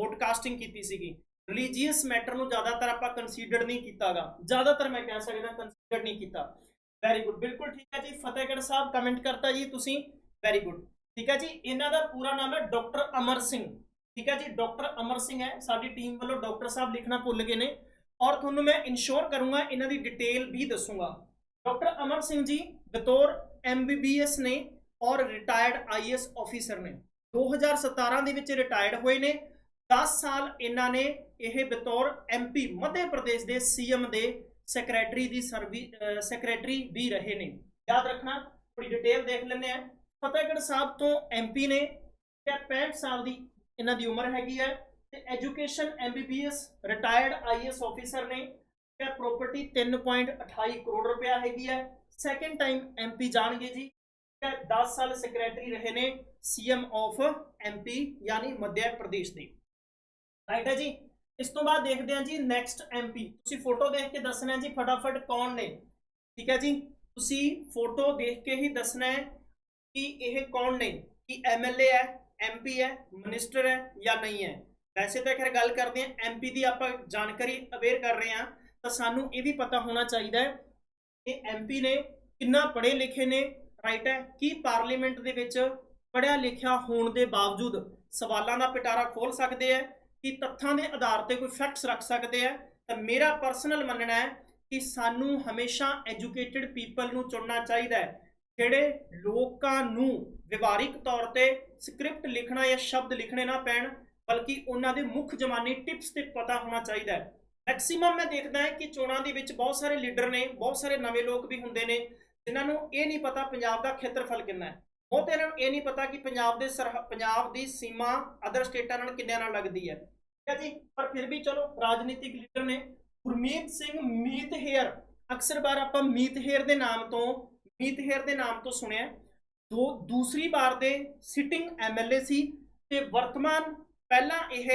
[SPEAKER 2] ਬ੍ਰੋਡਕਾਸਟਿੰਗ ਕੀਤੀ ਸੀਗੀ। ਰਿਲੀਜੀਅਸ ਮੈਟਰ ਨੂੰ ਜ਼ਿਆਦਾਤਰ ਆਪਾਂ ਕੰਸੀਡਰ ਨਹੀਂ ਕੀਤਾਗਾ। ਜ਼ਿਆਦਾਤਰ ਮੈਂ ਕਹਿ ਸਕਦਾ ਕੰਸੀਡਰ ਨਹੀਂ ਕੀਤਾ। ਵੈਰੀ ਗੁੱਡ ਬਿਲਕੁਲ ਠੀਕ ਹੈ ਜੀ। ਫਤਿਹਗੜ੍ਹ ਸਾਹਿਬ ਕਮੈਂਟ ਕਰਤਾ ਜੀ ਤੁਸੀਂ। ਵੈਰੀ ਗੁੱਡ ਠੀਕ ਹੈ ਜੀ। ਇਹਨਾਂ ਦਾ ਪੂਰਾ ਨਾਮ ਹੈ ਡਾਕਟਰ ਅਮਰ ਸਿੰਘ। ਠੀਕ ਹੈ ਜੀ ਡਾਕਟਰ ਅਮਰ ਸਿੰਘ ਹੈ। ਸਾਡੀ ਟੀਮ ਵੱਲੋਂ ਡਾਕਟਰ ਸਾਹਿਬ ਲਿਖਣਾ ਭੁੱਲ ਗਏ ਨੇ। ਔਰ ਤੁਹਾਨੂੰ ਮੈਂ ਇਨਸ਼ੋਰ ਕਰੂੰਗਾ, ਇਹਨਾਂ ਦੀ ਡਿਟੇਲ ਵੀ ਦੱਸੂੰਗਾ। ਡਾਕਟਰ ਅਮਰ ਸਿੰਘ ਜੀ ਬਤੌਰ ਐਮਬੀਬੀਐਸ ਨੇ ਔਰ ਰਿਟਾਇਰਡ ਆਈਐਸ ਆਫੀਸਰ ਨੇ। 2017 ਦੇ ਵਿੱਚ ਰਿਟਾਇਰਡ ਹੋਏ ਨੇ। 10 ਸਾਲ ਇਹਨਾਂ ਨੇ ਇਹ ਬਤੌਰ ਐਮਪੀ ਮੱਧ ਪ੍ਰਦੇਸ਼ ਦੇ ਸੀਐਮ ਦੇ ਸੈਕਟਰੀ ਦੀ ਸਰਵੀ ਸੈਕਟਰੀ ਵੀ ਰਹੇ ਨੇ। ਯਾਦ ਰੱਖਣਾ ਥੋੜੀ ਡਿਟੇਲ ਦੇਖ ਲੈਂਦੇ ਆ ਫਤਿਹਗੜ੍ਹ ਸਾਹਿਬ ਤੋਂ ਐਮਪੀ ਨੇ ਤੇ 65 ਸਾਲ ਦੀ ਇਹਨਾਂ ਦੀ ਉਮਰ ਹੈਗੀ ਹੈ ਤੇ education MBBS retired IAS officer ਨੇ ਤੇ ਪ੍ਰਾਪਰਟੀ 3.28 ਕਰੋੜ ਰੁਪਇਆ ਹੈਗੀ ਹੈ। ਸੈਕੰਡ ਟਾਈਮ ਐਮਪੀ ਜਾਣਗੇ ਜੀ। ਤੇ 10 ਸਾਲ ਸੈਕਟਰੀ ਰਹੇ ਨੇ ਸੀਐਮ ਆਫ ਐਮਪੀ ਯਾਨੀ ਮੱਧ ਪ੍ਰਦੇਸ਼ ਦੇ। ਰਾਈਟ ਹੈ ਜੀ? ਇਸ ਤੋਂ ਬਾਅਦ ਦੇਖਦੇ ਹਾਂ ਜੀ ਨੈਕਸਟ ਐਮਪੀ ਤੁਸੀਂ ਫੋਟੋ ਦੇਖ ਕੇ ਦੱਸਣਾ ਜੀ ਫਟਾਫਟ ਕੌਣ ਨੇ। ਠੀਕ ਹੈ ਜੀ? ਤੁਸੀਂ ਫੋਟੋ ਦੇਖ ਕੇ ਹੀ ਦੱਸਣਾ ਹੈ ਕਿ ਇਹ ਕੌਣ ਨੇ। ਕਿ ਐਮਐਲਏ ਹੈ ਐਮਪੀ ਹੈ ਮਿਨਿਸਟਰ ਹੈ ਜਾਂ ਨਹੀਂ ਹੈ। ਵੈਸੇ ਤਾਂ ਖੈਰ ਗੱਲ ਕਰਦੇ ਹਾਂ ਐਮਪੀ ਦੀ ਆਪਾਂ ਜਾਣਕਾਰੀ ਅਵੇਅਰ ਕਰ ਰਹੇ ਹਾਂ, ਤਾਂ ਸਾਨੂੰ ਇਹ ਵੀ ਪਤਾ ਹੋਣਾ ਚਾਹੀਦਾ ਹੈ ਕਿ ਐਮਪੀ ਨੇ ਕਿੰਨਾ ਪੜ੍ਹੇ ਲਿਖੇ ਨੇ। ਰਾਈਟ ਹੈ? ਕੀ ਪਾਰਲੀਮੈਂਟ ਦੇ ਵਿੱਚ ਪੜ੍ਹਿਆ ਲਿਖਿਆ ਹੋਣ ਦੇ ਬਾਵਜੂਦ ਸਵਾਲਾਂ ਦਾ ਪਿਟਾਰਾ ਖੋਲ ਸਕਦੇ ਹੈ? ਕਿ ਤੱਥਾਂ ਦੇ ਆਧਾਰ ਤੇ ਕੋਈ ਫੈਕਟਸ ਰੱਖ ਸਕਦੇ ਆ, ਤਾਂ ਮੇਰਾ ਪਰਸਨਲ ਮੰਨਣਾ ਹੈ ਕਿ ਸਾਨੂੰ ਹਮੇਸ਼ਾ ਐਜੂਕੇਟਿਡ ਪੀਪਲ ਨੂੰ ਚੁਣਨਾ ਚਾਹੀਦਾ ਹੈ, ਜਿਹੜੇ ਲੋਕਾਂ ਨੂੰ ਵਿਵਹਾਰਿਕ ਤੌਰ ਤੇ ਸਕ੍ਰਿਪਟ ਲਿਖਣਾ ਜਾਂ ਸ਼ਬਦ ਲਿਖਣੇ ਨਾ ਪੈਣ, ਬਲਕਿ ਉਹਨਾਂ ਦੇ ਮੁੱਖ ਜਮਾਨੀ ਟਿਪਸ ਤੇ ਪਤਾ ਹੋਣਾ ਚਾਹੀਦਾ ਹੈ। ਮੈਕਸਿਮਮ ਮੈਂ ਦੇਖਦਾ ਹਾਂ ਕਿ ਚੋਣਾਂ ਦੇ ਵਿੱਚ ਬਹੁਤ ਸਾਰੇ ਲੀਡਰ ਨੇ, ਬਹੁਤ ਸਾਰੇ ਨਵੇਂ ਲੋਕ ਵੀ ਹੁੰਦੇ ਨੇ, ਜਿਨ੍ਹਾਂ ਨੂੰ ਇਹ ਨਹੀਂ ਪਤਾ ਪੰਜਾਬ ਦਾ ਖੇਤਰਫਲ ਕਿੰਨਾ ਹੈ। ਉਹ ਬਹੁਤ ਇਹਨਾਂ ਨੂੰ ਇਹ ਨਹੀਂ ਪਤਾ ਕਿ ਪੰਜਾਬ ਦੇ ਸਰਹ, ਪੰਜਾਬ ਦੀ ਸੀਮਾ ਅਦਰ ਸਟੇਟਾਂ ਨਾਲ ਕਿੰਨਿਆਂ ਨਾਲ ਲੱਗਦੀ ਹੈ। ਠੀਕ ਹੈ ਜੀ? ਪਰ ਫਿਰ ਵੀ ਚਲੋ, ਰਾਜਨੀਤਿਕ ਲੀਡਰ ਨੇ ਗੁਰਮੀਤ ਸਿੰਘ ਮੀਤ ਹੇਅਰ, ਅਕਸਰ ਵਾਰ ਆਪਾਂ ਮੀਤ ਹੇਅਰ ਦੇ ਨਾਮ ਤੋਂ, ਮੀਤ ਹੇਅਰ ਦੇ ਨਾਮ ਤੋਂ ਸੁਣਿਆ। ਦੋ, ਦੂਸਰੀ ਵਾਰ ਦੇ ਸਿਟਿੰਗ ਐਮਐਲਏ ਸੀ ਤੇ ਵਰਤਮਾਨ ਪਹਿਲਾਂ ਇਹ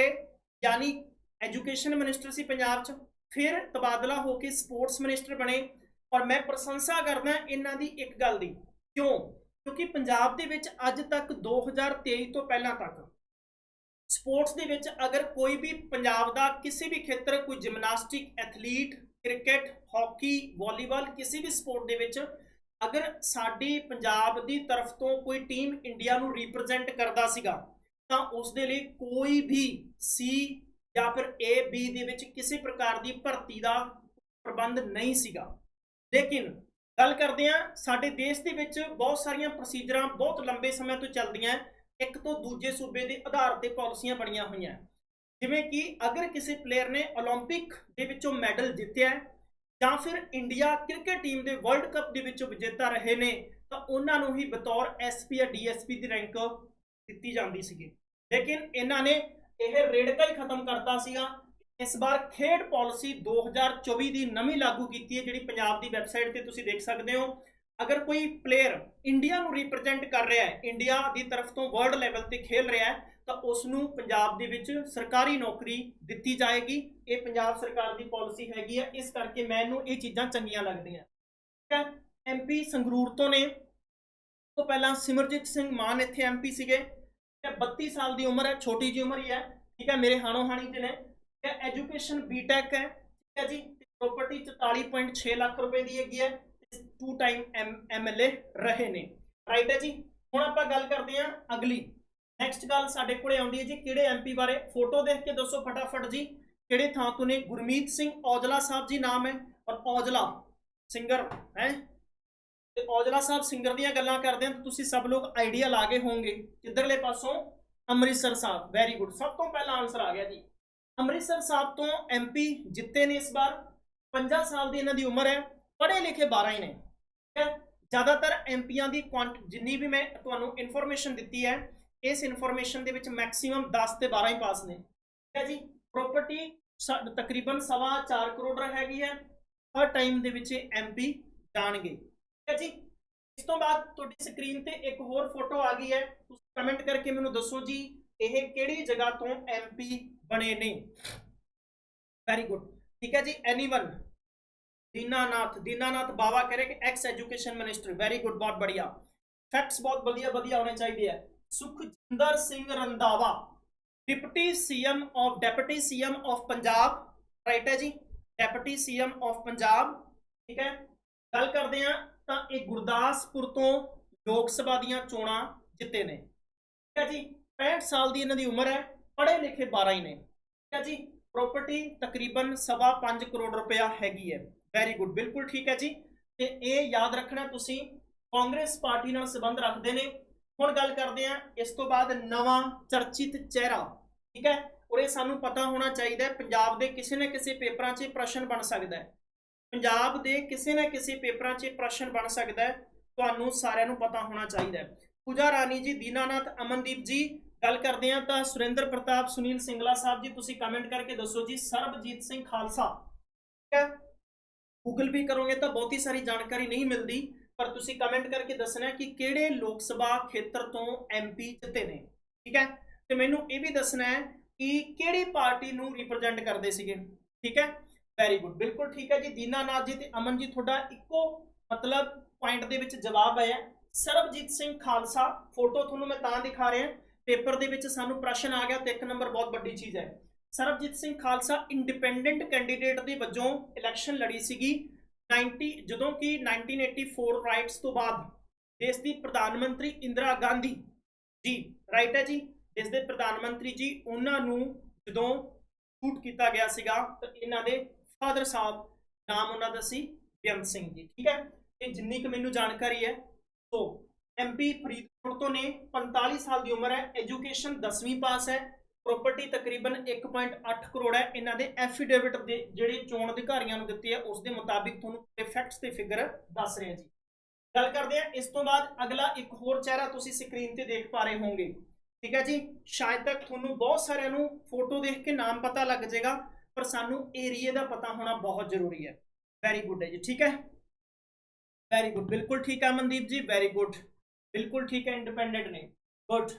[SPEAKER 2] ਯਾਨੀ ਐਜੂਕੇਸ਼ਨ ਮਿਨਿਸਟਰ ਸੀ ਪੰਜਾਬ 'ਚ, ਫਿਰ ਤਬਾਦਲਾ ਹੋ ਕੇ ਸਪੋਰਟਸ ਮਿਨਿਸਟਰ ਬਣੇ। ਔਰ ਮੈਂ ਪ੍ਰਸ਼ੰਸਾ ਕਰਦਾ ਇਹਨਾਂ ਦੀ ਇੱਕ ਗੱਲ ਦੀ, ਕਿਉਂ? ਕਿਉਂਕਿ ਪੰਜਾਬ ਦੇ ਵਿੱਚ ਅੱਜ ਤੱਕ 2023 ਤੋਂ ਪਹਿਲਾਂ ਤੱਕ ਸਪੋਰਟਸ ਦੇ ਵਿੱਚ ਅਗਰ ਕੋਈ ਵੀ ਪੰਜਾਬ ਦਾ ਕਿਸੇ ਵੀ ਖੇਤਰ, ਕੋਈ gymnastic, athlete, cricket, hockey, volleyball ਕਿਸੇ ਵੀ ਸਪੋਰਟ ਦੇ ਵਿੱਚ ਅਗਰ ਸਾਡੀ ਪੰਜਾਬ ਦੀ ਤਰਫ ਤੋਂ ਕੋਈ ਟੀਮ ਇੰਡੀਆ ਨੂੰ ਰਿਪਰੈਜ਼ੈਂਟ ਕਰਦਾ ਸੀਗਾ, ਤਾਂ ਉਸ ਦੇ ਲਈ ਕੋਈ ਵੀ ਸੀ ਜਾਂ ਫਿਰ ਏ ਬੀ ਦੇ ਵਿੱਚ ਕਿਸੇ ਪ੍ਰਕਾਰ ਦੀ ਭਰਤੀ ਦਾ ਪ੍ਰਬੰਧ ਨਹੀਂ ਸੀਗਾ। ਲੇਕਿਨ ਗੱਲ ਕਰਦੇ ਆ ਸਾਡੇ ਦੇਸ਼ ਦੇ ਵਿੱਚ ਬਹੁਤ ਸਾਰੀਆਂ ਪ੍ਰੋਸੀਜਰਾਂ ਬਹੁਤ ਲੰਬੇ ਸਮੇਂ ਤੋਂ ਚੱਲਦੀਆਂ ਇੱਕ ਤੋਂ ਦੂਜੇ ਸੂਬੇ ਦੇ ਆਧਾਰ ਤੇ ਪਾਲਿਸੀਆਂ ਬਣੀਆਂ ਹੋਈਆਂ ਜਿਵੇਂ ਕਿ ਅਗਰ ਕਿਸੇ ਪਲੇਅਰ ਨੇ 올림픽 ਦੇ ਵਿੱਚੋਂ ਮੈਡਲ ਜਿੱਤਿਆ ਹੈ, ਜਾਂ ਫਿਰ ਇੰਡੀਆ ਕ੍ਰਿਕਟ ਟੀਮ ਦੇ ਵਰਲਡ ਕੱਪ ਦੇ ਵਿੱਚੋਂ ਵਿਜੇਤਾ ਰਹੇ ਨੇ ਤਾਂ ਉਹਨਾਂ ਨੂੰ ਹੀ ਬਤੌਰ ਐਸਪੀ ਜਾਂ ਡੀਐਸਪੀ ਦੀ ਰੈਂਕ ਦਿੱਤੀ ਜਾਂਦੀ ਸੀਗੀ ਲੇਕਿਨ ਇਹਨਾਂ ਨੇ ਇਹ ਰੇੜਕਾ ਹੀ ਖਤਮ ਕਰਤਾ ਸੀਗਾ ਇਸ ਵਾਰ ਖੇਡ ਪਾਲਿਸੀ 2024 ਦੀ ਨਵੀਂ ਲਾਗੂ ਕੀਤੀ ਹੈ, ਜਿਹੜੀ ਪੰਜਾਬ ਦੀ ਵੈਬਸਾਈਟ ਤੇ ਤੁਸੀਂ ਦੇਖ ਸਕਦੇ ਹੋ। ਅਗਰ ਕੋਈ ਪਲੇਅਰ ਇੰਡੀਆ ਨੂੰ ਰਿਪਰੈਜ਼ੈਂਟ ਕਰ ਰਿਹਾ ਹੈ ਇੰਡੀਆ ਦੀ ਤਰਫ ਤੋਂ ਵਰਲਡ ਲੈਵਲ ਤੇ ਖੇਲ ਰਿਹਾ ਹੈ, ਤਾਂ ਉਸ ਨੂੰ ਪੰਜਾਬ ਦੇ ਵਿੱਚ ਸਰਕਾਰੀ ਨੌਕਰੀ ਦਿੱਤੀ ਜਾਏਗੀ। ਇਹ ਪੰਜਾਬ ਸਰਕਾਰ ਦੀ ਪਾਲਿਸੀ ਹੈਗੀ ਹੈ, ਇਸ ਕਰਕੇ ਮੈਨੂੰ ਇਹ ਚੀਜ਼ਾਂ ਚੰਗੀਆਂ ਲੱਗਦੀਆਂ। ਠੀਕ ਹੈ ਐਮਪੀ ਸੰਗਰੂਰ ਤੋਂ ਨੇ। ਤੋਂ ਪਹਿਲਾਂ ਸਿਮਰਜੀਤ ਸਿੰਘ ਮਾਨ ਇੱਥੇ ਐਮਪੀ ਸੀਗੇ। ਠੀਕ 32 ਸਾਲ ਦੀ ਉਮਰ ਹੈ, ਛੋਟੀ ਜਿਹੀ ਉਮਰ ਹੀ ਹੈ। ਠੀਕ ਹੈ, ਮੇਰੇ ਹਾਣੋ ਹਾਣੀ ਚ ਨੇ। ਠੀਕ ਹੈ ਐਜੂਕੇਸ਼ਨ ਬੀਟੈਕ ਹੈ, ਠੀਕ ਹੈ ਜੀ ਪ੍ਰਾਪਰਟੀ 44.6 ਲੱਖ ਰੁਪਏ ਦੀ ਹੈਗੀ ਹੈ ਟੂ ਟਾਈਮ ਐਮਐਲਏ ਰਹੇ ਨੇ। ਰਾਈਟ ਹੈ ਜੀ, ਹੁਣ ਆਪਾਂ ਗੱਲ ਕਰਦੇ ਹਾਂ ਅਗਲੀ। ਨੈਕਸਟ ਗੱਲ ਸਾਡੇ ਕੋਲੇ ਆਉਂਦੀ ਹੈ ਜੀ, ਕਿਹੜੇ ਐਮਪੀ ਬਾਰੇ? ਫੋਟੋ ਦੇਖ ਕੇ ਦੱਸੋ ਫਟਾਫਟ ਜੀ, ਕਿਹੜੇ ਥਾਂ ਤੋਂ ਨੇ? ਗੁਰਮੀਤ ਸਿੰਘ ਔਜਲਾ ਸਾਹਿਬ ਜੀ ਨਾਮ ਹੈ, ਔਰ ਔਜਲਾ ਸਿੰਗਰ ਹੈ। ਤੇ ਔਜਲਾ ਸਾਹਿਬ ਸਿੰਗਰ ਦੀਆਂ ਗੱਲਾਂ ਕਰਦੇ ਹਾਂ, ਤਾਂ ਤੁਸੀਂ ਸਭ ਲੋਕ ਆਈਡੀਆ ਲਾ ਗਏ ਹੋਵੋਗੇ। ਕਿੱਧਰਲੇ ਪਾਸੋਂ? ਅੰਮ੍ਰਿਤਸਰ ਸਾਹਿਬ ਵੈਰੀ ਗੁੱਡ ਸਭ ਤੋਂ ਪਹਿਲਾ ਆਨਸਰ ਆ ਗਿਆ ਜੀ। ਅੰਮ੍ਰਿਤਸਰ ਸਾਹਿਬ ਤੋਂ ਐਮਪੀ ਜਿੱਤੇ ਨੇ ਇਸ ਵਾਰ 50 ਸਾਲ ਦੀ ਇਹਨਾਂ ਦੀ ਉਮਰ ਹੈ, ਪੜ੍ਹੇ ਲਿਖੇ 12 ਹੀ ਨੇ, ਠੀਕ ਹੈ? ਜ਼ਿਆਦਾਤਰ ਐਮਪੀਆਂ ਦੀ ਕੁਆਂਟ ਜਿੰਨੀ ਵੀ ਮੈਂ ਤੁਹਾਨੂੰ ਇਨਫੋਰਮੇਸ਼ਨ ਦਿੱਤੀ ਹੈ, ਇਸ ਇਨਫੋਰਮੇਸ਼ਨ ਦੇ ਵਿੱਚ ਮੈਕਸਿਮਮ 10 ਤੇ 12 ਹੀ ਪਾਸ ਨੇ, ਠੀਕ ਹੈ ਜੀ? ਪ੍ਰਾਪਰਟੀ ਤਕਰੀਬਨ ਸਵਾ 4 ਕਰੋੜ ਹੈਗੀ ਹੈ, ਹਰ ਟਾਈਮ ਦੇ ਵਿੱਚ ਐਮਪੀ ਜਾਣਗੇ, ਠੀਕ ਹੈ ਜੀ? ਇਸ ਤੋਂ ਬਾਅਦ ਤੁਹਾਡੀ ਸਕਰੀਨ ਤੇ ਇੱਕ ਹੋਰ ਫੋਟੋ ਆ ਗਈ ਹੈ, ਤੁਸੀਂ ਕਮੈਂਟ ਕਰਕੇ ਮੈਨੂੰ ਦੱਸੋ ਜੀ ਇਹ ਕਿਹੜੀ ਜਗ੍ਹਾ ਤੋਂ ਐਮਪੀ ਬਣੇ ਨੇ? ਵੈਰੀ ਗੁੱਡ ਠੀਕ ਹੈ ਜੀ ਐਨੀਵਨ ਦੀਨਾਨਾਥ ਦੀਨਾਨਾਥ ਬਾਵਾ ਕਰੇ ਕਿ ex education minister very good ਬਹੁਤ ਬੜੀਆ। ਫੈਕਟਸ ਬਹੁਤ ਵਧੀਆ ਵਧੀਆ ਹੋਣੇ ਚਾਹੀਦੇ ਆ। Sukhjinder Singh Randhawa deputy CM of deputy CM of Punjab right ਹੈ ਜੀ? ਡਿਪਟੀ ਸੀਐਮ ਆਫ ਪੰਜਾਬ ਠੀਕ ਹੈ? ਗੱਲ ਕਰਦੇ ਆ ਤਾਂ ਇਹ ਗੁਰਦਾਸਪੁਰ ਤੋਂ ਲੋਕ ਸਭਾ ਦੀਆਂ ਚੋਣਾਂ ਜਿੱਤੇ ਨੇ। ਠੀਕ ਹੈ 65 ਸਾਲ ਦੀ ਇਹਨਾਂ ਦੀ ਉਮਰ ਹੈ, ਪੜ੍ਹੇ ਲਿਖੇ 12 ਹੀ ਨੇ। ਠੀਕ ਹੈ ਜੀ ਪ੍ਰਾਪਰਟੀ ਤਕਰੀਬਨ ਸਵਾ 5 ਕਰੋੜ ਰੁਪਇਆ ਹੈਗੀ ਹੈ। ਵੈਰੀ ਗੁੱਡ ਬਿਲਕੁਲ ਠੀਕ ਹੈ ਜੀ। ਤੇ ਇਹ ਯਾਦ ਰੱਖਣਾ ਤੁਸੀਂ, ਕਾਂਗਰਸ ਪਾਰਟੀ ਨਾਲ ਸੰਬੰਧ ਰੱਖਦੇ ਨੇ। ਹੁਣ ਗੱਲ ਕਰਦੇ ਆ ਇਸ ਤੋਂ ਬਾਅਦ ਨਵਾਂ ਚਰਚਿਤ ਚਿਹਰਾ। ਠੀਕ ਹੈ, ਔਰ ਇਹ ਸਾਨੂੰ ਪਤਾ ਹੋਣਾ ਚਾਹੀਦਾ ਹੈ, ਪੰਜਾਬ ਦੇ ਕਿਸੇ ਨਾ ਕਿਸੇ ਪੇਪਰਾਂ 'ਚ ਪ੍ਰਸ਼ਨ ਬਣ ਸਕਦਾ ਹੈ। ਪੰਜਾਬ ਦੇ ਕਿਸੇ ਨਾ ਕਿਸੇ ਪੇਪਰਾਂ 'ਚ ਪ੍ਰਸ਼ਨ ਬਣ ਸਕਦਾ ਹੈ, ਤੁਹਾਨੂੰ ਸਾਰਿਆਂ ਨੂੰ ਪਤਾ ਹੋਣਾ ਚਾਹੀਦਾ ਹੈ। ਪੂਜਾ ਰਾਣੀ ਜੀ, ਦੀਨਾਨਾਥ ਅਮਨਦੀਪ ਜੀ ਗੱਲ ਕਰਦੇ ਆ ਤਾਂ ਸੁਰਿੰਦਰ ਪ੍ਰਤਾਪ, ਸੁਨੀਲ ਸਿੰਗਲਾ ਸਾਹਿਬ ਜੀ, ਤੁਸੀਂ ਕਮੈਂਟ ਕਰਕੇ ਦੱਸੋ ਜੀ, ਸਰਬਜੀਤ ਸਿੰਘ ਖਾਲਸਾ। ਠੀਕ ਹੈ? ਗੂਗਲ ਵੀ ਕਰੋਗੇ ਤਾਂ ਬਹੁਤੀ ਸਾਰੀ ਜਾਣਕਾਰੀ ਨਹੀਂ ਮਿਲਦੀ, ਪਰ ਤੁਸੀਂ ਕਮੈਂਟ ਕਰਕੇ ਦੱਸਣਾ ਕਿ ਕਿਹੜੇ ਲੋਕ ਸਭਾ ਖੇਤਰ ਤੋਂ ਐਮਪੀ ਜਿੱਤੇ ਨੇ। ਠੀਕ ਹੈ? ਤੇ ਮੈਨੂੰ ਇਹ ਵੀ ਦੱਸਣਾ ਹੈ ਕਿ ਕਿਹੜੀ ਪਾਰਟੀ ਨੂੰ ਰਿਪਰੈਜ਼ੈਂਟ ਕਰਦੇ ਸੀਗੇ? ਠੀਕ ਹੈ? ਵੈਰੀ ਗੁੱਡ ਬਿਲਕੁਲ ਠੀਕ ਹੈ ਜੀ। ਦੀਨਾਨਾਥ ਜੀ ਤੇ ਅਮਨ ਜੀ, ਤੁਹਾਡਾ ਇੱਕੋ ਮਤਲਬ ਪੁਆਇੰਟ ਦੇ ਵਿੱਚ ਜਵਾਬ ਆਇਆ। ਸਰਬਜੀਤ ਸਿੰਘ ਖਾਲਸਾ ਫੋਟੋ ਤੁਹਾਨੂੰ ਮੈਂ ਤਾਂ ਦਿਖਾ ਰਿਹਾ। ਪੇਪਰ ਦੇ ਵਿੱਚ ਸਾਨੂੰ ਪ੍ਰਸ਼ਨ ਆ ਗਿਆ ਤੇ ਇੱਕ ਨੰਬਰ ਬਹੁਤ ਵੱਡੀ ਚੀਜ਼ ਹੈ। ਸਰਬਜੀਤ ਸਿੰਘ ਖਾਲਸਾ ਇੰਡੀਪੈਂਡੈਂਟ ਕੈਂਡੀਡੇਟ ਦੇ ਵਜੋਂ ਇਲੈਕਸ਼ਨ ਲੜੀ ਸੀਗੀ। 90 ਜਦੋਂ ਕਿ 1984 ਰਾਈਟਸ ਤੋਂ ਬਾਅਦ ਦੇਸ਼ ਦੀ ਪ੍ਰਧਾਨ ਮੰਤਰੀ ਇੰਦਰਾ ਗਾਂਧੀ ਜੀ ਰਾਈਟ ਹੈ ਜੀ। ਦੇਸ਼ ਦੇ ਪ੍ਰਧਾਨ ਮੰਤਰੀ ਜੀ ਉਹਨਾਂ ਨੂੰ ਜਦੋਂ ਸ਼ੂਟ ਕੀਤਾ ਗਿਆ ਸੀਗਾ ਤਾਂ ਇਹਨਾਂ ਦੇ ਫਾਦਰ ਸਾਹਿਬ ਨਾਮ ਉਹਨਾਂ ਦਾ ਸੀ ਬੇਅੰਤ ਸਿੰਘ ਜੀ, ਠੀਕ ਹੈ? ਇਹ ਜਿੰਨੀ ਕੁ ਮੈਨੂੰ ਜਾਣਕਾਰੀ ਹੈ, ਸੋ ਐਮਪੀ ਫਰੀਦਕੋਟ ਤੋਂ ਨੇ 45 ਸਾਲ ਦੀ ਉਮਰ ਹੈ ਐਜੂਕੇਸ਼ਨ 10ਵੀਂ ਪਾਸ ਹੈ ਪ੍ਰਾਪਰਟੀ ਤਕਰੀਬਨ 1.8 ਕਰੋੜ ਹੈ। ਇਹਨਾਂ ਦੇ ਐਫੀਡੇਵਿਟ ਦੇ ਜਿਹੜੇ ਚੋਣ ਅਧਿਕਾਰੀਆਂ ਨੂੰ ਦਿੱਤੇ ਆ, ਉਸ ਦੇ ਮੁਤਾਬਿਕ ਤੁਹਾਨੂੰ ਇਫੈਕਟਸ ਤੇ ਫਿਗਰ ਦੱਸ ਰਿਹਾ ਜੀ। ਗੱਲ ਕਰਦੇ ਆ, ਇਸ ਤੋਂ ਬਾਅਦ ਅਗਲਾ ਇੱਕ ਹੋਰ ਚਿਹਰਾ ਤੁਸੀਂ ਸਕਰੀਨ ਤੇ ਦੇਖ ਪਾ ਰਹੇ ਹੋਵੋਗੇ। ਠੀਕ ਹੈ ਜੀ? ਸ਼ਾਇਦ ਤੱਕ ਤੁਹਾਨੂੰ ਬਹੁਤ ਸਾਰਿਆਂ ਨੂੰ ਫੋਟੋ ਦੇਖ ਕੇ ਨਾਮ ਪਤਾ ਲੱਗ ਜਾਏਗਾ, ਪਰ ਸਾਨੂੰ ਏਰੀਏ ਦਾ ਪਤਾ ਹੋਣਾ ਬਹੁਤ ਜ਼ਰੂਰੀ ਹੈ। ਵੈਰੀ ਗੁੱਡ ਹੈ ਜੀ, ਠੀਕ ਹੈ? ਵੈਰੀ ਗੁੱਡ ਬਿਲਕੁਲ ਠੀਕ ਹੈ ਮਨਦੀਪ ਜੀ ਵੈਰੀ ਗੁੱਡ ਬਿਲਕੁਲ ਠੀਕ ਹੈ ਇੰਡੀਪੈਂਡੈਂਟ ਨੇ। ਗੁੱਡ